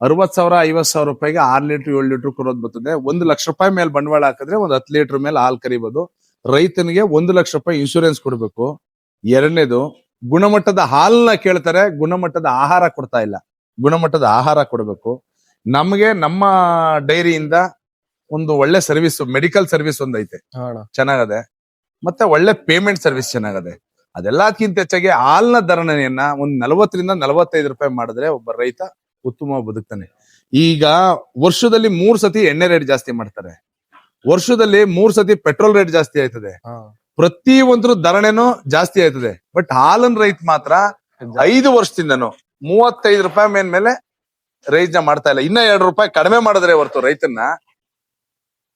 ಅರವತ್ ಸಾವಿರ ಐವತ್ ಸಾವಿರ ರೂಪಾಯಿಗೆ ಆರ್ ಲೀಟರ್ ಏಳು ಲೀಟರ್ ಕೊಡೋದು ಬರ್ತದೆ. ಒಂದು ಲಕ್ಷ ರೂಪಾಯಿ ಮೇಲೆ ಬಂಡವಾಳ ಹಾಕಿದ್ರೆ ಒಂದು ಹತ್ತು ಲೀಟರ್ ಮೇಲೆ ಹಾಲು ಕರಿಬೋದು. ರೈತನಿಗೆ ಒಂದು ಲಕ್ಷ ರೂಪಾಯಿ ಇನ್ಶೂರೆನ್ಸ್ ಕೊಡಬೇಕು. ಎರಡನೇದು ಗುಣಮಟ್ಟದ ಹಾಲನ್ನ ಕೇಳ್ತಾರೆ ಗುಣಮಟ್ಟದ ಆಹಾರ ಕೊಡ್ತಾ ಇಲ್ಲ. ಗುಣಮಟ್ಟದ ಆಹಾರ ಕೊಡಬೇಕು. ನಮಗೆ ನಮ್ಮ ಡೈರಿಯಿಂದ ಒಂದು ಒಳ್ಳೆ ಸರ್ವಿಸ್ ಮೆಡಿಕಲ್ ಸರ್ವಿಸ್ ಒಂದೈತೆ. ಚೆನ್ನಾಗದೆ ಮತ್ತೆ ಒಳ್ಳೆ ಪೇಮೆಂಟ್ ಸರ್ವಿಸ್ ಚೆನ್ನಾಗದೆ. ಅದೆಲ್ಲದಕ್ಕಿಂತ ಹೆಚ್ಚಾಗಿ ಹಾಲ್ನ ಧರಣೆಯನ್ನ ಒಂದ್ ನಲವತ್ತರಿಂದ ನಲವತ್ತೈದು ರೂಪಾಯಿ ಮಾಡಿದ್ರೆ ಒಬ್ಬ ರೈತ ಉತ್ತಮ ಬದುಕ್ತಾನೆ. ಈಗ ವರ್ಷದಲ್ಲಿ ಮೂರ್ ಸತಿ ಎಣ್ಣೆ ರೇಟ್ ಜಾಸ್ತಿ ಮಾಡ್ತಾರೆ. ವರ್ಷದಲ್ಲಿ ಮೂರ್ ಸತಿ ಪೆಟ್ರೋಲ್ ರೇಟ್ ಜಾಸ್ತಿ ಆಯ್ತದೆ. ಪ್ರತಿ ಒಂದ್ರ ಧರಣೆನೂ ಜಾಸ್ತಿ ಆಯ್ತದೆ. ಬಟ್ ಹಾಲನ್ ರೈತ ಮಾತ್ರ ಐದು ವರ್ಷದಿಂದನು ಮೂವತ್ತೈದು ರೂಪಾಯಿ ಮೇನ್ ಮೇಲೆ ರೈಸ್ನ ಮಾಡ್ತಾ ಇಲ್ಲ. ಇನ್ನ ಎರಡು ರೂಪಾಯಿ ಕಡಿಮೆ ಮಾಡಿದ್ರೆ ಹೊರತು ರೈತನ್ನ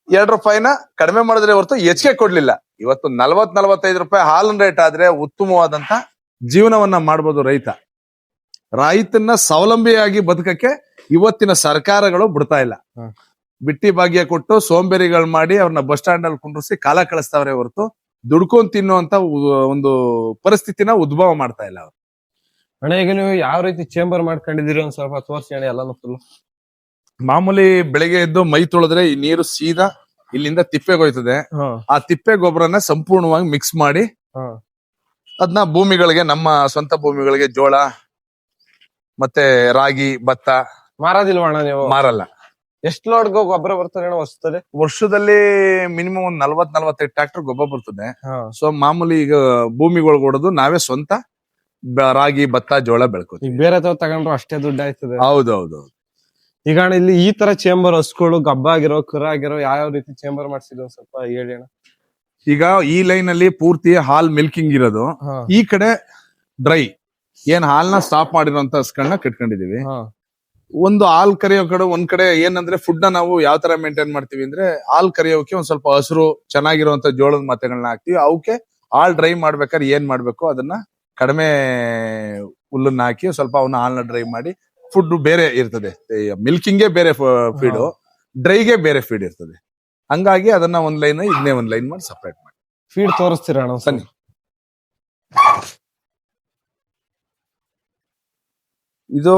ಎರಡು ರೂಪಾಯಿನ ಕಡಿಮೆ ಮಾಡಿದ್ರೆ ಹೊರತು ಹೆಚ್ಚಿಗೆ ಕೊಡ್ಲಿಲ್ಲ. ಇವತ್ತು ನಲವತ್ ನಲವತ್ತೈದು ರೂಪಾಯಿ ಹಾಲಿನ ರೇಟ್ ಆದ್ರೆ ಉತ್ತಮವಾದಂತ ಜೀವನವನ್ನ ಮಾಡ್ಬೋದು ರೈತ. ರೈತನ್ನ ಸ್ವಾವಲಂಬಿಯಾಗಿ ಬದುಕಕ್ಕೆ ಇವತ್ತಿನ ಸರ್ಕಾರಗಳು ಬಿಡ್ತಾ ಇಲ್ಲ. ಬಿಟ್ಟಿ ಭಾಗ್ಯ ಕೊಟ್ಟು ಸೋಂಬೇರಿಗಳು ಮಾಡಿ ಅವ್ರನ್ನ ಬಸ್ ಸ್ಟ್ಯಾಂಡ್ ಅಲ್ಲಿ ಕುಂಡ್ರಿಸಿ ಕಾಲ ಕಳಿಸ್ತಾವ್ರೆ ಹೊರತು ದುಡ್ಕೊಂಡ್ ತಿನ್ನುವಂತ ಒಂದು ಪರಿಸ್ಥಿತಿನ ಉದ್ಭವ ಮಾಡ್ತಾ ಇಲ್ಲ ಅವ್ರು. ಅಣ್ಣ ಈಗ ನೀವು ಯಾವ ರೀತಿ ಚೇಂಬರ್ ಮಾಡ್ಕೊಂಡಿದ್ದೀರಿ ಒಂದ್ ಸ್ವಲ್ಪ ತೋರಿಸಿ ಅಣ್ಣ ಎಲ್ಲಾನು ಫುಲ್ ಮಾಮೂಲಿ ಬೆಳಿಗ್ಗೆ ಎದ್ದು ಮೈ ತೊಳೆದ್ರೆ ಈ ನೀರು ಸೀದಾ ಇಲ್ಲಿಂದ ತಿಪ್ಪೆಗೆ ಹೋಯ್ತದೆ ಆ ತಿಪ್ಪೆ ಗೊಬ್ಬರನ ಸಂಪೂರ್ಣವಾಗಿ ಮಿಕ್ಸ್ ಮಾಡಿ ಅದನ್ನ ಭೂಮಿಗಳಿಗೆ ನಮ್ಮ ಸ್ವಂತ ಭೂಮಿಗಳಿಗೆ ಜೋಳ ಮತ್ತೆ ರಾಗಿ ಭತ್ತ ಮಾರೋದಿಲ್ವಣ್ಣ ನೀವು? ಮಾರಲ್ಲ. ಎಷ್ಟ್ ಲೋಡ್ ಗೊಬ್ಬರ ಬರ್ತದೆ ವರ್ಷದಲ್ಲಿ ವರ್ಷದಲ್ಲಿ ಮಿನಿಮಮ್ ಒಂದ್ ನಲ್ವತ್ ನಲ್ವತ್ತೈದು ಟ್ರಾಕ್ಟರ್ ಗೊಬ್ಬರ ಬರ್ತದೆ. ಸೊ ಮಾಮೂಲಿ ಈಗ ಭೂಮಿಗಳು ಕೊಡೋದು ನಾವೇ ಸ್ವಂತ ಬ- ರಾಗಿ ಭತ್ತ ಜೋಳ ಬೆಳ್ಕೋತೀವಿ. ಈಗ ಬೇರೆ ತಾವ್ ತಗೊಂಡ್ರು ಅಷ್ಟೇ ದುಡ್ಡು ಆಯ್ತದೆ. ಹೌದೌದು ಈಗ ಅಣ್ಣ ಇಲ್ಲಿ ಈ ತರ ಚೇಂಬರ್ ಹಸ್ಗಳು ಗಬ್ಬ ಆಗಿರೋ ಕುರ ಆಗಿರೋ ಯಾವ ರೀತಿ ಚೇಂಬರ್ ಮಾಡ್ಸಿದ್ರು ಒಂದ್ ಸ್ವಲ್ಪ ಹೇಳಿ ಅಣ್ಣ. ಈಗ ಈ ಲೈನ್ ಅಲ್ಲಿ ಪೂರ್ತಿ ಹಾಲ್ ಮಿಲ್ಕಿಂಗ್ ಇರೋದು. ಈ ಕಡೆ ಡ್ರೈ ಏನ್ ಹಾಲ್ನ ಸ್ಟಾಪ್ ಮಾಡಿರೋಂತ ಹಸ್ಗಳನ್ನ ಕಟ್ಕೊಂಡಿದೀವಿ ಒಂದು ಹಾಲ್ ಕರೆಯೋ ಕಡೆ ಒಂದ್ ಕಡೆ ಏನಂದ್ರೆ ಫುಡ್ನ ನಾವು ಯಾವ ತರ ಮೇಂಟೈನ್ ಮಾಡ್ತೀವಿ ಅಂದ್ರೆ ಹಾಲ್ ಕರೆಯೋಕೆ ಒಂದ್ ಸ್ವಲ್ಪ ಹಸಿರು ಚೆನ್ನಾಗಿರುವಂತ ಜೋಳದ ಮತೆಗಳನ್ನ ಹಾಕ್ತಿವಿ. ಅವಕ್ಕೆ ಹಾಲ್ ಡ್ರೈ ಮಾಡ್ಬೇಕಾದ್ರೆ ಏನ್ ಮಾಡ್ಬೇಕು? ಅದನ್ನ ಕಡಿಮೆ ಹುಲ್ಲನ್ನ ಹಾಕಿ ಸ್ವಲ್ಪ ಅವನ್ನ ಹಾಲ್ನ ಡ್ರೈ ಮಾಡಿ ಫುಡ್ ಬೇರೆ ಇರ್ತದೆ. ಮಿಲ್ಕಿಂಗ್ ಬೇರೆ ಫೀಡು ಡ್ರೈಗೆ ಬೇರೆ ಫೀಡ್ ಇರ್ತದೆ. ಹಂಗಾಗಿ ಅದನ್ನ ಒಂದ್ ಲೈನ್ ಇದನ್ನೇ ಒಂದ್ ಲೈನ್ ಮಾಡಿ ಸಪ್ರೇಟ್ ಮಾಡಿ. ಫೀಡ್ ತೋರಿಸ್ತೀರ ಸನ್ನಿ ಇದು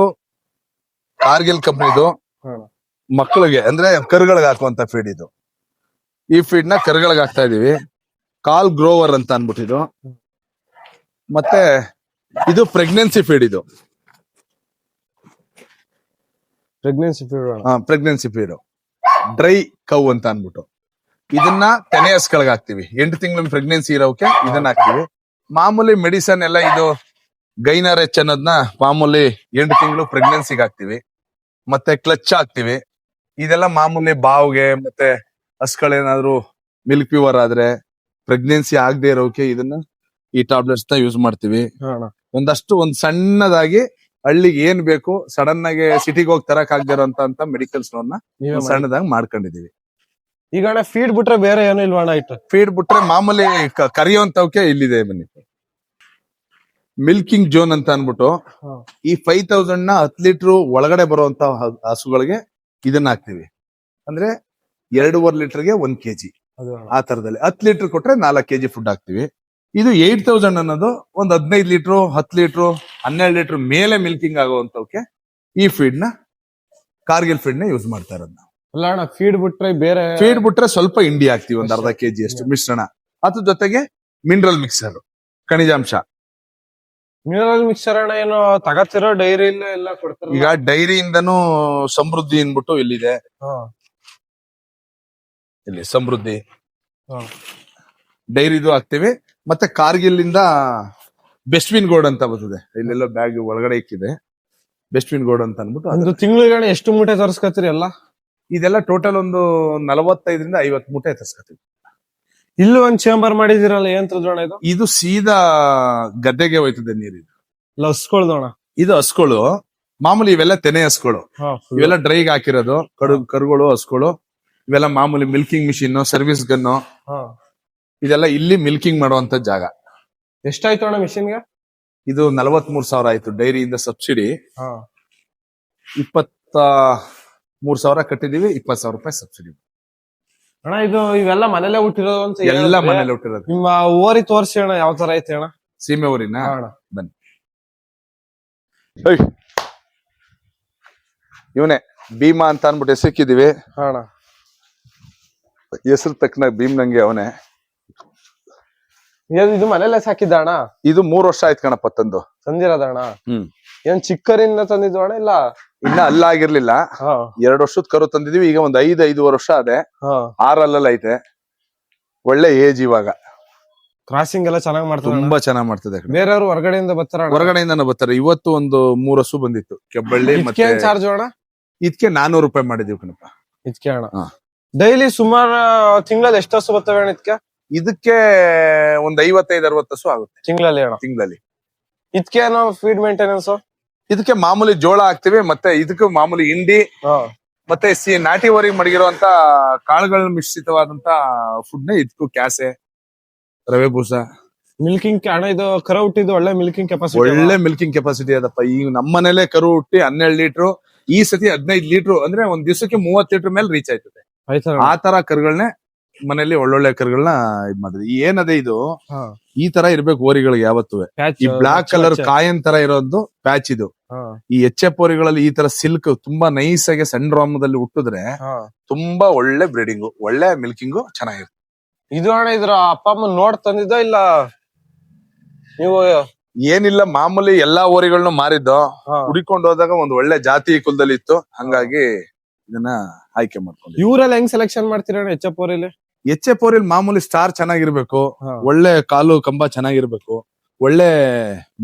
ಕಾರ್ಗಿಲ್ ಕಂಪ್ನಿದು ಮಕ್ಕಳಿಗೆ ಅಂದ್ರೆ ಕರುಗಳಿಗೆ ಹಾಕುವಂತ ಫೀಡ್ ಇದು. ಈ ಫೀಡ್ನ ಕರುಗಳಿಗೆ ಹಾಕ್ತಾ ಇದೀವಿ. ಕಾಲ್ ಗ್ರೋವರ್ ಅಂತ ಅನ್ಬಿಟ್ಟಿದು ಮತ್ತೆ ಇದು ಪ್ರೆಗ್ನೆನ್ಸಿ ಫೀಡ್ ಇದು. Pregnancy feed pregnancy feed dry cow ಅಂತ ಅನ್ಬಿಟ್ಟು. ಇದನ್ನ ತೆನೆ ಹಸ್ಗಳಿಗೆ ಹಾಕ್ತಿವಿ. ಎಂಟು ತಿಂಗಳ ಪ್ರೆಗ್ನೆನ್ಸಿ ಇರೋಕೆ ಇದನ್ನ ಹಾಕ್ತಿವಿ. ಮಾಮೂಲಿ ಮೆಡಿಸನ್ ಎಲ್ಲ ಇದು ಗೈನರ್ ಎಚ್ ಅನ್ನೋದನ್ನ ಮಾಮೂಲಿ ಎಂಟು ತಿಂಗಳು ಪ್ರೆಗ್ನೆನ್ಸಿಗೆ ಹಾಕ್ತಿವಿ. ಮತ್ತೆ ಕ್ಲಚ್ ಹಾಕ್ತಿವಿ. ಇದೆಲ್ಲ ಮಾಮೂಲಿ ಬಾವ್ಗೆ ಮತ್ತೆ ಹಸ್ಗಳೇನಾದ್ರು ಮಿಲ್ಕ್ ಪ್ಯೂವರ್ ಆದ್ರೆ ಪ್ರೆಗ್ನೆನ್ಸಿ ಆಗದೆ ಇರೋಕೆ ಇದನ್ನ ಈ ಟ್ಯಾಬ್ಲೆಟ್ಸ್ನ ಯೂಸ್ ಮಾಡ್ತೀವಿ. ಒಂದಷ್ಟು ಒಂದ್ ಸಣ್ಣದಾಗಿ ಹಳ್ಳಿಗೆ ಏನ್ ಬೇಕು ಸಡನ್ ಆಗಿ ಸಿಟಿಗೆ ಹೋಗಿ ತರಕ್ ಆಗದೆ ಇರೋಂತ ಮೆಡಿಕಲ್ ಸ್ಟೋರ್ನ ಒಂದ್ ಸಣ್ಣದಾಗಿ ಮಾಡ್ಕೊಂಡಿದೀವಿ. ಈಗ ಫೀಡ್ ಬಿಟ್ರೆ ಬೇರೆ ಏನೂ ಇಲ್ವಾ ಇಟ್ಟು? ಫೀಡ್ ಬಿಟ್ರೆ ಮಾಮೂಲಿ ಕರಿಯುವಂತವಕ್ಕೆ ಇಲ್ಲಿದೆ ಬನ್ನಿ ಮಿಲ್ಕಿಂಗ್ ಜೋನ್ ಅಂತ ಅನ್ಬಿಟ್ಟು ಈ ಫೈವ್ ತೌಸಂಡ್ನ ಹತ್ ಲೀಟರ್ ಒಳಗಡೆ ಬರುವಂತ ಹಸುಗಳಿಗೆ ಇದನ್ನ ಹಾಕ್ತಿವಿ. ಅಂದ್ರೆ ಎರಡೂವರೆ ಲೀಟರ್ಗೆ ಒಂದ್ ಕೆಜಿ. ಆ ತರದಲ್ಲಿ. ಹತ್ ಲೀಟರ್ ಕೊಟ್ರೆ ನಾಲ್ಕು ಕೆಜಿ ಫುಡ್ ಹಾಕ್ತಿವಿ. ಇದು ಏಟ್ ತೌಸಂಡ್ ಅನ್ನೋದು ಒಂದ್ ಹದಿನೈದು ಲೀಟರ್ ಹತ್ ಲೀಟರ್ ಹನ್ನೆರಡು ಲೀಟರ್ ಮೇಲೆ ಮಿಲ್ಕಿಂಗ್ ಆಗುವಂತವಕ್ಕೆ ಈ ಫೀಡ್ನ ಕಾರ್ಗಿಲ್ ಫೀಡ್ನ ಯೂಸ್ ಮಾಡ್ತಾ ಇರೋದು ನಾವು. ಅಲ್ಲ ಅಣ್ಣ ಫೀಡ್ ಬಿಟ್ರೆ ಬೇರೆ ಫೀಡ್ ಬಿಟ್ರೆ ಸ್ವಲ್ಪ ಇಂಡಿ ಹಾಕ್ತಿವಿ ಒಂದ್ ಅರ್ಧ ಕೆಜಿ ಅಷ್ಟು ಮಿಶ್ರಣ. ಅದ್ರ ಜೊತೆಗೆ ಮಿನರಲ್ ಮಿಕ್ಸರ್ ಖನಿಜಾಂಶ. ಮಿನರಲ್ ಮಿಕ್ಸರ್ ಅಣ್ಣ ಏನು ತಗತ್ತಿರೋ ಡೈರಿ ಎಲ್ಲ ಕೊಡ್ತಾರೆ ಈಗ ಡೈರಿಯಿಂದನೂ ಸಮೃದ್ಧಿ ಅನ್ಬಿಟ್ಟು ಇಲ್ಲಿದೆ. ಇಲ್ಲಿ ಸಮೃದ್ಧಿ. ಡೈರಿದು ಹಾಕ್ತಿವಿ. ಮತ್ತೆ ಕಾರ್ಗಿಲ್ ಇಂದ ಬೆಸ್ಟ್ವಿನ್ ಗೋಡ್ ಅಂತ ಬರ್ತದೆ. ಇಲ್ಲೆಲ್ಲ ಬ್ಯಾಗ್ ಒಳಗಡೆ ಇಕ್ಕಿದೆ. ಬೆಸ್ಟ್ವಿನ್ ಗೋಡ್ ಅಂತ ಅನ್ಬಿಟ್ಟು ಅಂದ್ರೆ ಒಂದು ತಿಂಗಳಿಗೆ ಎಷ್ಟು ಮೂಟೆ ತರಿಸ್ಕತ್ತೀರಿ ಎಲ್ಲ? ಇದೆಲ್ಲ ಟೋಟಲ್ ಒಂದು ನಲವತ್ತೈದರಿಂದ ಐವತ್ ಮೂಟೆ ತರ್ಸ್ಕೊತೀವಿ ಇಲ್ಲೂ ಒಂದ್ ಚೇಂಬರ್ ಮಾಡಿದಿರಲ್ಲ ಏನ್ ದ್ರೋಣ ಇದು? ಇದು ಸೀದಾ ಗದ್ದೆಗೆ ಹೋಯ್ತದೆ ನೀರು ಹಸ್ಕೊಳ್ದೋಣ ಇದು ಹಸ್ಗಳು ಮಾಮೂಲಿ ಇವೆಲ್ಲ ತೆನೆ ಹಸ್ಗಳು ಇವೆಲ್ಲ ಡ್ರೈಗ್ ಹಾಕಿರೋದು. ಕಡು ಕರುಗಳು ಹಸ್ಗಳು ಇವೆಲ್ಲ ಮಾಮೂಲಿ ಮಿಲ್ಕಿಂಗ್ ಮಿಷಿನ್ ಸರ್ವಿಸ್ ಗನ್ನು ಇದೆಲ್ಲ ಇಲ್ಲಿ ಮಿಲ್ಕಿಂಗ್ ಮಾಡುವಂತ ಜಾಗ. ಎಷ್ಟಾಯ್ತು ಅಣ್ಣ ಮಿಷಿನ್ಗೆ ಇದು ನಲವತ್ ಮೂರ್ ಸಾವಿರ ಆಯ್ತು ಡೈರಿಯಿಂದ ಸಬ್ಸಿಡಿ. ಇಪ್ಪತ್ತ ಮೂರ್ ಸಾವಿರ ಕಟ್ಟಿದೀವಿ ಇಪ್ಪತ್ ಸಾವಿರ ರೂಪಾಯಿ ಸಬ್ಸಿಡಿ. ಅಣ್ಣ ಇದು ಇವೆಲ್ಲ ಮನೇಲೆ ಹುಟ್ಟಿರೋದು ಅಂತ ಎಲ್ಲ ಹೇಳಿದ್ರೆ ಮನೇಲಿ ಹುಟ್ಟಿರೋದು. ನಿಮ್ಮ ಓರಿ ತೋರ್ಸಿ ಅಣ್ಣ ಯಾವ ತರ ಐತೆ ಅಣ್ಣ? ಸೀಮೆ ಊರಿನ? ಹಾ ಅಣ್ಣ. ಇವನೇ ಭೀಮಾ ಅಂತ ಅನ್ಬಿಟ್ಟು ಸಿಕ್ಕಿದಿವಿ ಹಾ ಅಣ್ಣ. ಹೆಸರು ತಕ್ಕನಾಗ ಭೀಮ್ ನಂಗೆ ಅವನೇ. ಏನ್ ಇದು ಮನೇಲೆ ಸಾಕಿದ್ದ ಅಣ್ಣ? ಇದು ಮೂರ್ ವರ್ಷ ಆಯ್ತು ಕಣಪ್ಪ ತಂದು. ತಂದಿರೋದ ಅಣ್ಣ? ಹ್ಮ್. ಏನ್ ಚಿಕ್ಕರಿಂದ ತಂದಿದ್ದು ಅಣ್ಣ ಇಲ್ಲ ಇನ್ನ ಅಲ್ಲಾಗಿರ್ಲಿಲ್ಲ ಹಾ. ಎರಡ್ ವರ್ಷದ ಕರು ತಂದಿದೀವಿ ಈಗ ಒಂದ್ ಐದ್ ಐದುವರೆ ವರ್ಷ ಅದೇ. ಆರಲ್ಲ ಐತೆ. ಒಳ್ಳೆ ಏಜ್ ಇವಾಗ. ಕ್ರಾಸಿಂಗ್ ಎಲ್ಲ ಚೆನ್ನಾಗಿ ಮಾಡ್ತಾರೆ ತುಂಬಾ ಚೆನ್ನಾಗಿ ಮಾಡ್ತದೆ ಬೇರೆಯವರು ಹೊರಗಡೆಯಿಂದ ಬರ್ತಾರ ಹೊರಗಡೆಯಿಂದ ಬರ್ತಾರೆ. ಇವತ್ತು ಒಂದು ಮೂರ್ ಹಸು ಬಂದಿತ್ತು. ಕೆಬ್ಬಳ್ಳಿ ಮತ್ತೆ ಚಾರ್ಜ್ ಅಣ್ಣ? ಇದಕ್ಕೆ ನಾನೂರು ರೂಪಾಯಿ ಮಾಡಿದೀವಿ ಕಣಪ್ಪ. ಇದಕ್ಕೆ ಅಣ್ಣ? ಡೈಲಿ ಸುಮಾರು ತಿಂಗಳಲ್ಲಿ ಎಷ್ಟು ಹಸು ಬರ್ತವೆ ಅಣ್ಣ ಇದಕ್ಕೆ? ಇದಕ್ಕೆ ಒಂದ್ ಐವತ್ತೈದು ಅರವತ್ತು ಹಸು ಆಗುತ್ತೆ. ತಿಂಗಳಲ್ಲಿ ಅಣ್ಣ? ತಿಂಗಳಲ್ಲಿ. ಇದಕ್ಕೆ ಏನೋ ಫೀಡ್ ಮೇಂಟೆನೆನ್ಸ್ ಇದಕ್ಕೆ ಮಾಮೂಲಿ ಜೋಳ ಹಾಕ್ತಿವಿ ಮತ್ತೆ ಇದಕ್ಕೂ ಮಾಮೂಲಿ ಹಿಂಡಿ ಮತ್ತೆ ಸಿ ನಾಟಿ ವರೆಗೆ ಮಡಗಿರುವಂತ ಕಾಳುಗಳ ಮಿಶ್ರಿತವಾದಂತ ಫುಡ್ನ ಇದಕ್ಕೂ ಕ್ಯಾಸೆ ರವೆ ಬೂಸ. ಮಿಲ್ಕಿಂಗ್ ಅಣ್ಣ ಇದು ಕರು ಹುಟ್ಟಿದ್ದು ಒಳ್ಳೆ ಮಿಲ್ಕಿಂಗ್ ಕೆಪಾಸಿಟಿ ಒಳ್ಳೆ ಮಿಲ್ಕಿಂಗ್ ಕೆಪಾಸಿಟಿ ಅದಪ್ಪ. ಈಗ ನಮ್ಮನೇಲೆ ಕರು ಹುಟ್ಟಿ ಹನ್ನೆರಡು ಲೀಟರ್ ಈ ಸತಿ ಹದಿನೈದು ಲೀಟರ್ ಅಂದ್ರೆ ಒಂದ್ ದಿವಸಕ್ಕೆ ಮೂವತ್ ಲೀಟರ್ ಮೇಲೆ ರೀಚ್ ಆಯ್ತದೆ. ಆ ತರ ಕರುಗಳನ್ನೇ ಮನೇಲಿ ಒಳ್ಳೊಳ್ಳೆ ಕರುಗಳನ್ನ ಇದ್ ಮಾಡಿದ್ವಿ. ಏನದೇ ಏನದೆ ಇದು ಈ ತರ ಇರ್ಬೇಕು ಓರಿಗಳಿಗೆ ಯಾವತ್ತು ಈ ಬ್ಲಾಕ್ ಕಲರ್ ಕಾಯನ್ ತರ ಇರೋದು ಪ್ಯಾಚ್ ಇದು. ಈ ಎಚ್ ಎಫ್ ಓರಿಗಳಲ್ಲಿ ಈ ತರ ಸಿಲ್ಕ್ ತುಂಬಾ ನೈಸ್ ಆಗಿ ಸಣ್ಣ ರೋಮದಲ್ಲಿ ಹುಟ್ಟಿದ್ರೆ ತುಂಬಾ ಒಳ್ಳೆ ಬ್ರೀಡಿಂಗ್ ಒಳ್ಳೆ ಮಿಲ್ಕಿಂಗ್ ಚೆನ್ನಾಗಿರುತ್ತೆ. ಇದು ಅಣ್ಣ ಇದ್ರ ಅಪ್ಪ ಅಮ್ಮ ನೋಡ್ ತಂದಿದ್ದ ಇಲ್ಲ? ನೀವು ಏನಿಲ್ಲ ಮಾಮೂಲಿ ಎಲ್ಲಾ ಓರಿಗಳನ್ನೂ ಮಾರಿದ್ದು. ಹುಡಿಕೊಂಡು ಹೋದಾಗ ಒಂದ್ ಒಳ್ಳೆ ಜಾತಿ ಕುಲದಲ್ಲಿ ಇತ್ತು ಹಂಗಾಗಿ ಇದನ್ನ ಆಯ್ಕೆ ಮಾಡ್ಕೊಂಡು ಇವ್ರೆಲ್ಲ ಹೆಂಗ್ ಸೆಲೆಕ್ಷನ್ ಮಾಡ್ತೀರ ಎಚ್ ಎಫ್ ಅವರಲ್ಲಿ ಎಚ್ ಎಫ್ ಅವರಲ್ಲಿ ಮಾಮೂಲಿ ಸ್ಟಾರ್ ಚೆನ್ನಾಗಿರ್ಬೇಕು ಒಳ್ಳೆ ಕಾಲು ಕಂಬ ಚೆನ್ನಾಗಿರ್ಬೇಕು ಒಳ್ಳೆ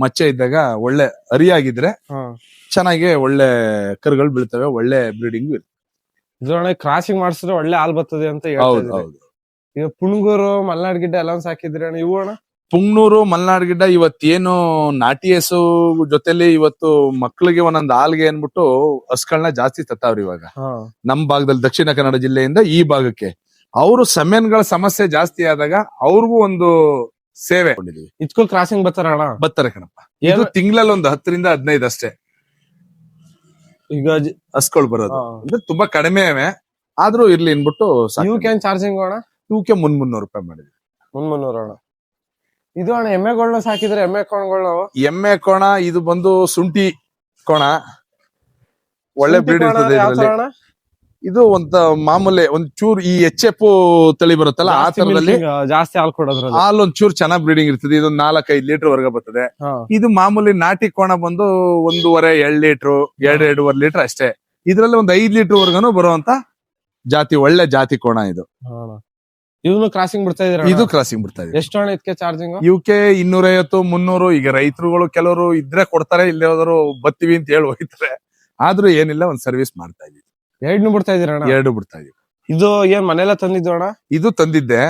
ಮಚ್ಚೆ ಇದ್ದಾಗ ಒಳ್ಳೆ ಅರಿಯಾಗಿದ್ರೆ ಚೆನ್ನಾಗಿ ಒಳ್ಳೆ ಕರುಗಳು ಬೀಳ್ತವೆ ಒಳ್ಳೆ ಬ್ರೀಡಿಂಗ್ ಇದ್ರೊಳಗೆ ಕ್ರಾಸಿಂಗ್ ಮಾಡಿಸಿದ್ರೆ ಒಳ್ಳೆ ಹಾಲ್ ಬರ್ತದೆ ಅಂತ ಹೌದು ಹೌದು. ಈಗ ಪುಣಗೂರು ಮಲ್ನಾಡ್ ಗಿಡ್ಡ ಎಲ್ಲ ಸಾಕಿದ್ರೆ ಇವು ಅಣ್ಣ? ಪುಂಗ್ನೂರು ಮಲ್ನಾಡ್ ಗಿಡ್ಡ ಇವತ್ತೇನು ನಾಟಿ ಹಸು ಜೊತೆಲಿ ಇವತ್ತು ಮಕ್ಳಿಗೆ ಒಂದೊಂದ್ ಹಾಲ್ಗೆ ಅನ್ಬಿಟ್ಟು ಹಸ್ಗಳನ್ನ ಜಾಸ್ತಿ ತತ್ತಾವ್ರಿ ಇವಾಗ. ನಮ್ ಭಾಗದಲ್ಲಿ ದಕ್ಷಿಣ ಕನ್ನಡ ಜಿಲ್ಲೆಯಿಂದ ಈ ಭಾಗಕ್ಕೆ. ಅವರು ಸಮ್ಮೇನ್ಗಳ ಸಮಸ್ಯೆ ಜಾಸ್ತಿ ಆದಾಗ ಅವ್ರಿಗೂ ಒಂದು ಸೇವೆ ಇದ್ಕೂ ಕ್ರಾಸಿಂಗ್ ಬರ್ತಾರ ಅಣ್ಣ ಬರ್ತಾರೆ ಕಣಪ್ಪ. ಇದು ಏನು- ತಿಂಗಳಲ್ಲಿ ಒಂದು ಹತ್ತರಿಂದ ಹದಿನೈದು ಅಷ್ಟೇ. ಈಗ ಹಸ್ಕೊಳ್ ಬರೋದು. ಅಂದ್ರೆ ತುಂಬಾ ಕಡಿಮೆ. ಆದ್ರೂ ಇರ್ಲಿ ಅನ್ಬಿಟ್ಟು ಯು ಕ್ಯಾನ್ ಚಾರ್ಜಿಂಗ್ ಅಣ್ಣ? ಇವಕ್ಕೆ ಮುನ್ ಮುನ್ನೂರು ರೂಪಾಯಿ ಮಾಡಿದ್ವಿ. ಮುನ್ ಮುನ್ನೂರು ಅಣ್ಣ. ಇದು ಅಣ್ಣ ಎಮ್ಮೆಗಳ್ನ ಸಾಕಿದ್ರೆ ಎಮ್ಮೆ ಕೋಣಗಳು ಎಮ್ಮೆ ಕೋಣ ಇದು ಬಂದು ಶುಂಠಿ ಕೋಣ. ಒಳ್ಳೆ ಬ್ರೀಡ್ ಇರ್ತದೆ ಯಾವ ಇದರಲ್ಲಿ ತರ ಅಣ್ಣ? ಇದು ಒಂದ್ ಮಾಮೂಲಿ ಒಂದ್ ಚೂರ್ ಈ ಎಚ್ ಎಫ್ ತಳಿ ಬರುತ್ತಲ್ಲ ಆ ತರದಲ್ಲಿ ಜಾಸ್ತಿ ಹಾಲು ಕೊಡೋದ್ರ ಹಾಲು ಒಂದ್ ಚೂರ್ ಚೆನ್ನಾಗ್ ಬ್ರೀಡಿಂಗ್ ಇರ್ತದೆ ಇದು ನಾಲ್ಕ್ ಐದ್ ಲೀಟರ್ ವರ್ಗ ಬರ್ತದೆ. ಇದು ಮಾಮೂಲಿ ನಾಟಿ ಕೋಣ ಬಂದು ಒಂದೂವರೆ ಎರಡ್ ಲೀಟರ್ ಎರಡ್ ಎರಡೂವರೆ ಲೀಟರ್ ಅಷ್ಟೇ. ಇದ್ರಲ್ಲಿ ಒಂದ್ ಐದ್ ಲೀಟರ್ ವರ್ಗನು ಬರುವಂತ ಜಾತಿ ಒಳ್ಳೆ ಜಾತಿ ಕೋಣ ಇದು. ಇದನ್ನು ಕ್ರಾಸಿಂಗ್ ಬಿಡ್ತಾ ಇದ್ರೆ ಇದು ಕ್ರಾಸಿಂಗ್ ಬಿಡ್ತಾ ಇದೆ. ಎಷ್ಟು ಹಣ ಇದಕ್ಕೆ ಚಾರ್ಜಿಂಗ್ ಇವಕ್ಕೆ ಇನ್ನೂರೈವತ್ತು ಮುನ್ನೂರು ಈಗ ರೈತರುಗಳು ಕೆಲವರು ಇದ್ರೆ ಕೊಡ್ತಾರೆ ಇಲ್ಲೇ ಹೋದ್ರು ಬತ್ತೀವಿ ಅಂತ ಹೇಳಿ ಹೋಯ್ತಾರೆ. ಆದ್ರೂ ಏನಿಲ್ಲ ಒಂದ್ ಸರ್ವಿಸ್ ಮಾಡ್ತಾ ಇದೀವಿ ಎರಡ್ನು ಬಿಡ್ತಾ ಇದೀರ ಅಣ್ಣ? ಎರಡು ಬಿಡ್ತಾ ಇದೀವಿ ಇದು ಏನ್ ಮನೆಲ್ಲ ತಂದಿದ್ದು ಅಣ್ಣ? ಇದು ತಂದಿದ್ದೆ.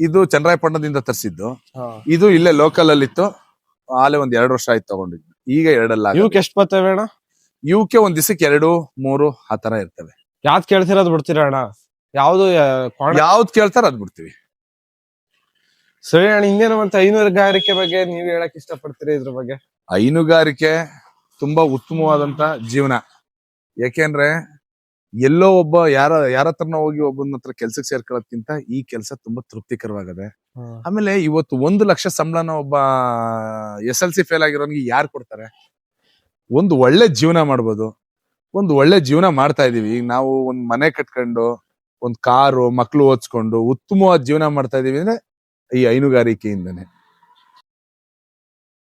ಇದು ಚನ್ನರಾಯಪಟ್ಟಣದಿಂದ ತರಿಸಿದ್ದು. ಇದು ಇಲ್ಲೇ ಲೋಕಲ್ ಅಲ್ಲಿ ಇತ್ತು ಆಲೆ ಒಂದ್ ಎರಡು ವರ್ಷ ಆಯ್ತು ತಗೊಂಡಿದ್ದು. ಈಗ ಎರಡಲ್ಲ ಇವಕ್ಕೆ ಎಷ್ಟು ಬರ್ತವೆ ಅಣ್ಣ? ಇವಕ್ಕೆ ಒಂದ್ ದಿವಸಕ್ಕೆ ಎರಡು ಮೂರು ಆ ತರ ಇರ್ತವೆ. ಯಾವ್ದ್ ಕೇಳ್ತಿರೋದ್ ಬಿಡ್ತೀರ ಅಣ್ಣ? ಯಾವ್ದು ಆ, ಕೋಣ- ಯಾವ್ದ್ ಕೇಳ್ತಾರ ಅದ್ ಬಿಡ್ತೀವಿ. ಸರಿ ಅಣ್ಣ ಇನ್ನೇನು ಅಂತ ಹೈನುಗಾರಿಕೆ ಬಗ್ಗೆ ನೀವ್ ಹೇಳಕ್ ಇಷ್ಟಪಡ್ತೀರಿ ಇದ್ರ ಬಗ್ಗೆ? ಹೈನುಗಾರಿಕೆ ತುಂಬಾ ಉತ್ತಮವಾದಂತ ಜೀವನ. ಯಾಕೆಂದ್ರೆ ಎಲ್ಲೋ ಒಬ್ಬ ಯಾರ ಯಾರ ಹತ್ರನ ಹೋಗಿ ಒಬ್ಬನ ಹತ್ರ ಕೆಲ್ಸಕ್ಕೆ ಸೇರ್ಕೊಳ್ಳೋದ್ಕಿಂತ ಈ ಕೆಲಸ ತುಂಬಾ ತೃಪ್ತಿಕರವಾಗದೆ. ಆಮೇಲೆ ಇವತ್ತು ಒಂದು ಲಕ್ಷ ಸಂಬಳನ ಒಬ್ಬ ಎಸ್ ಎಲ್ ಸಿ ಫೇಲ್ ಆಗಿರೋನ್ಗೆ ಯಾರು ಕೊಡ್ತಾರೆ? ಒಂದು ಒಳ್ಳೆ ಜೀವನ ಮಾಡ್ಬೋದು. ಒಂದು ಒಳ್ಳೆ ಜೀವನ ಮಾಡ್ತಾ ಇದೀವಿ. ಈಗ ನಾವು ಒಂದ್ ಮನೆ ಕಟ್ಕೊಂಡು ಒಂದ್ ಕಾರು ಮಕ್ಳು ಓದ್ಸ್ಕೊಂಡು ಉತ್ತಮವಾದ ಜೀವನ ಮಾಡ್ತಾ ಇದೀವಿ ಅಂದ್ರೆ ಈ ಹೈನುಗಾರಿಕೆಯಿಂದನೇ.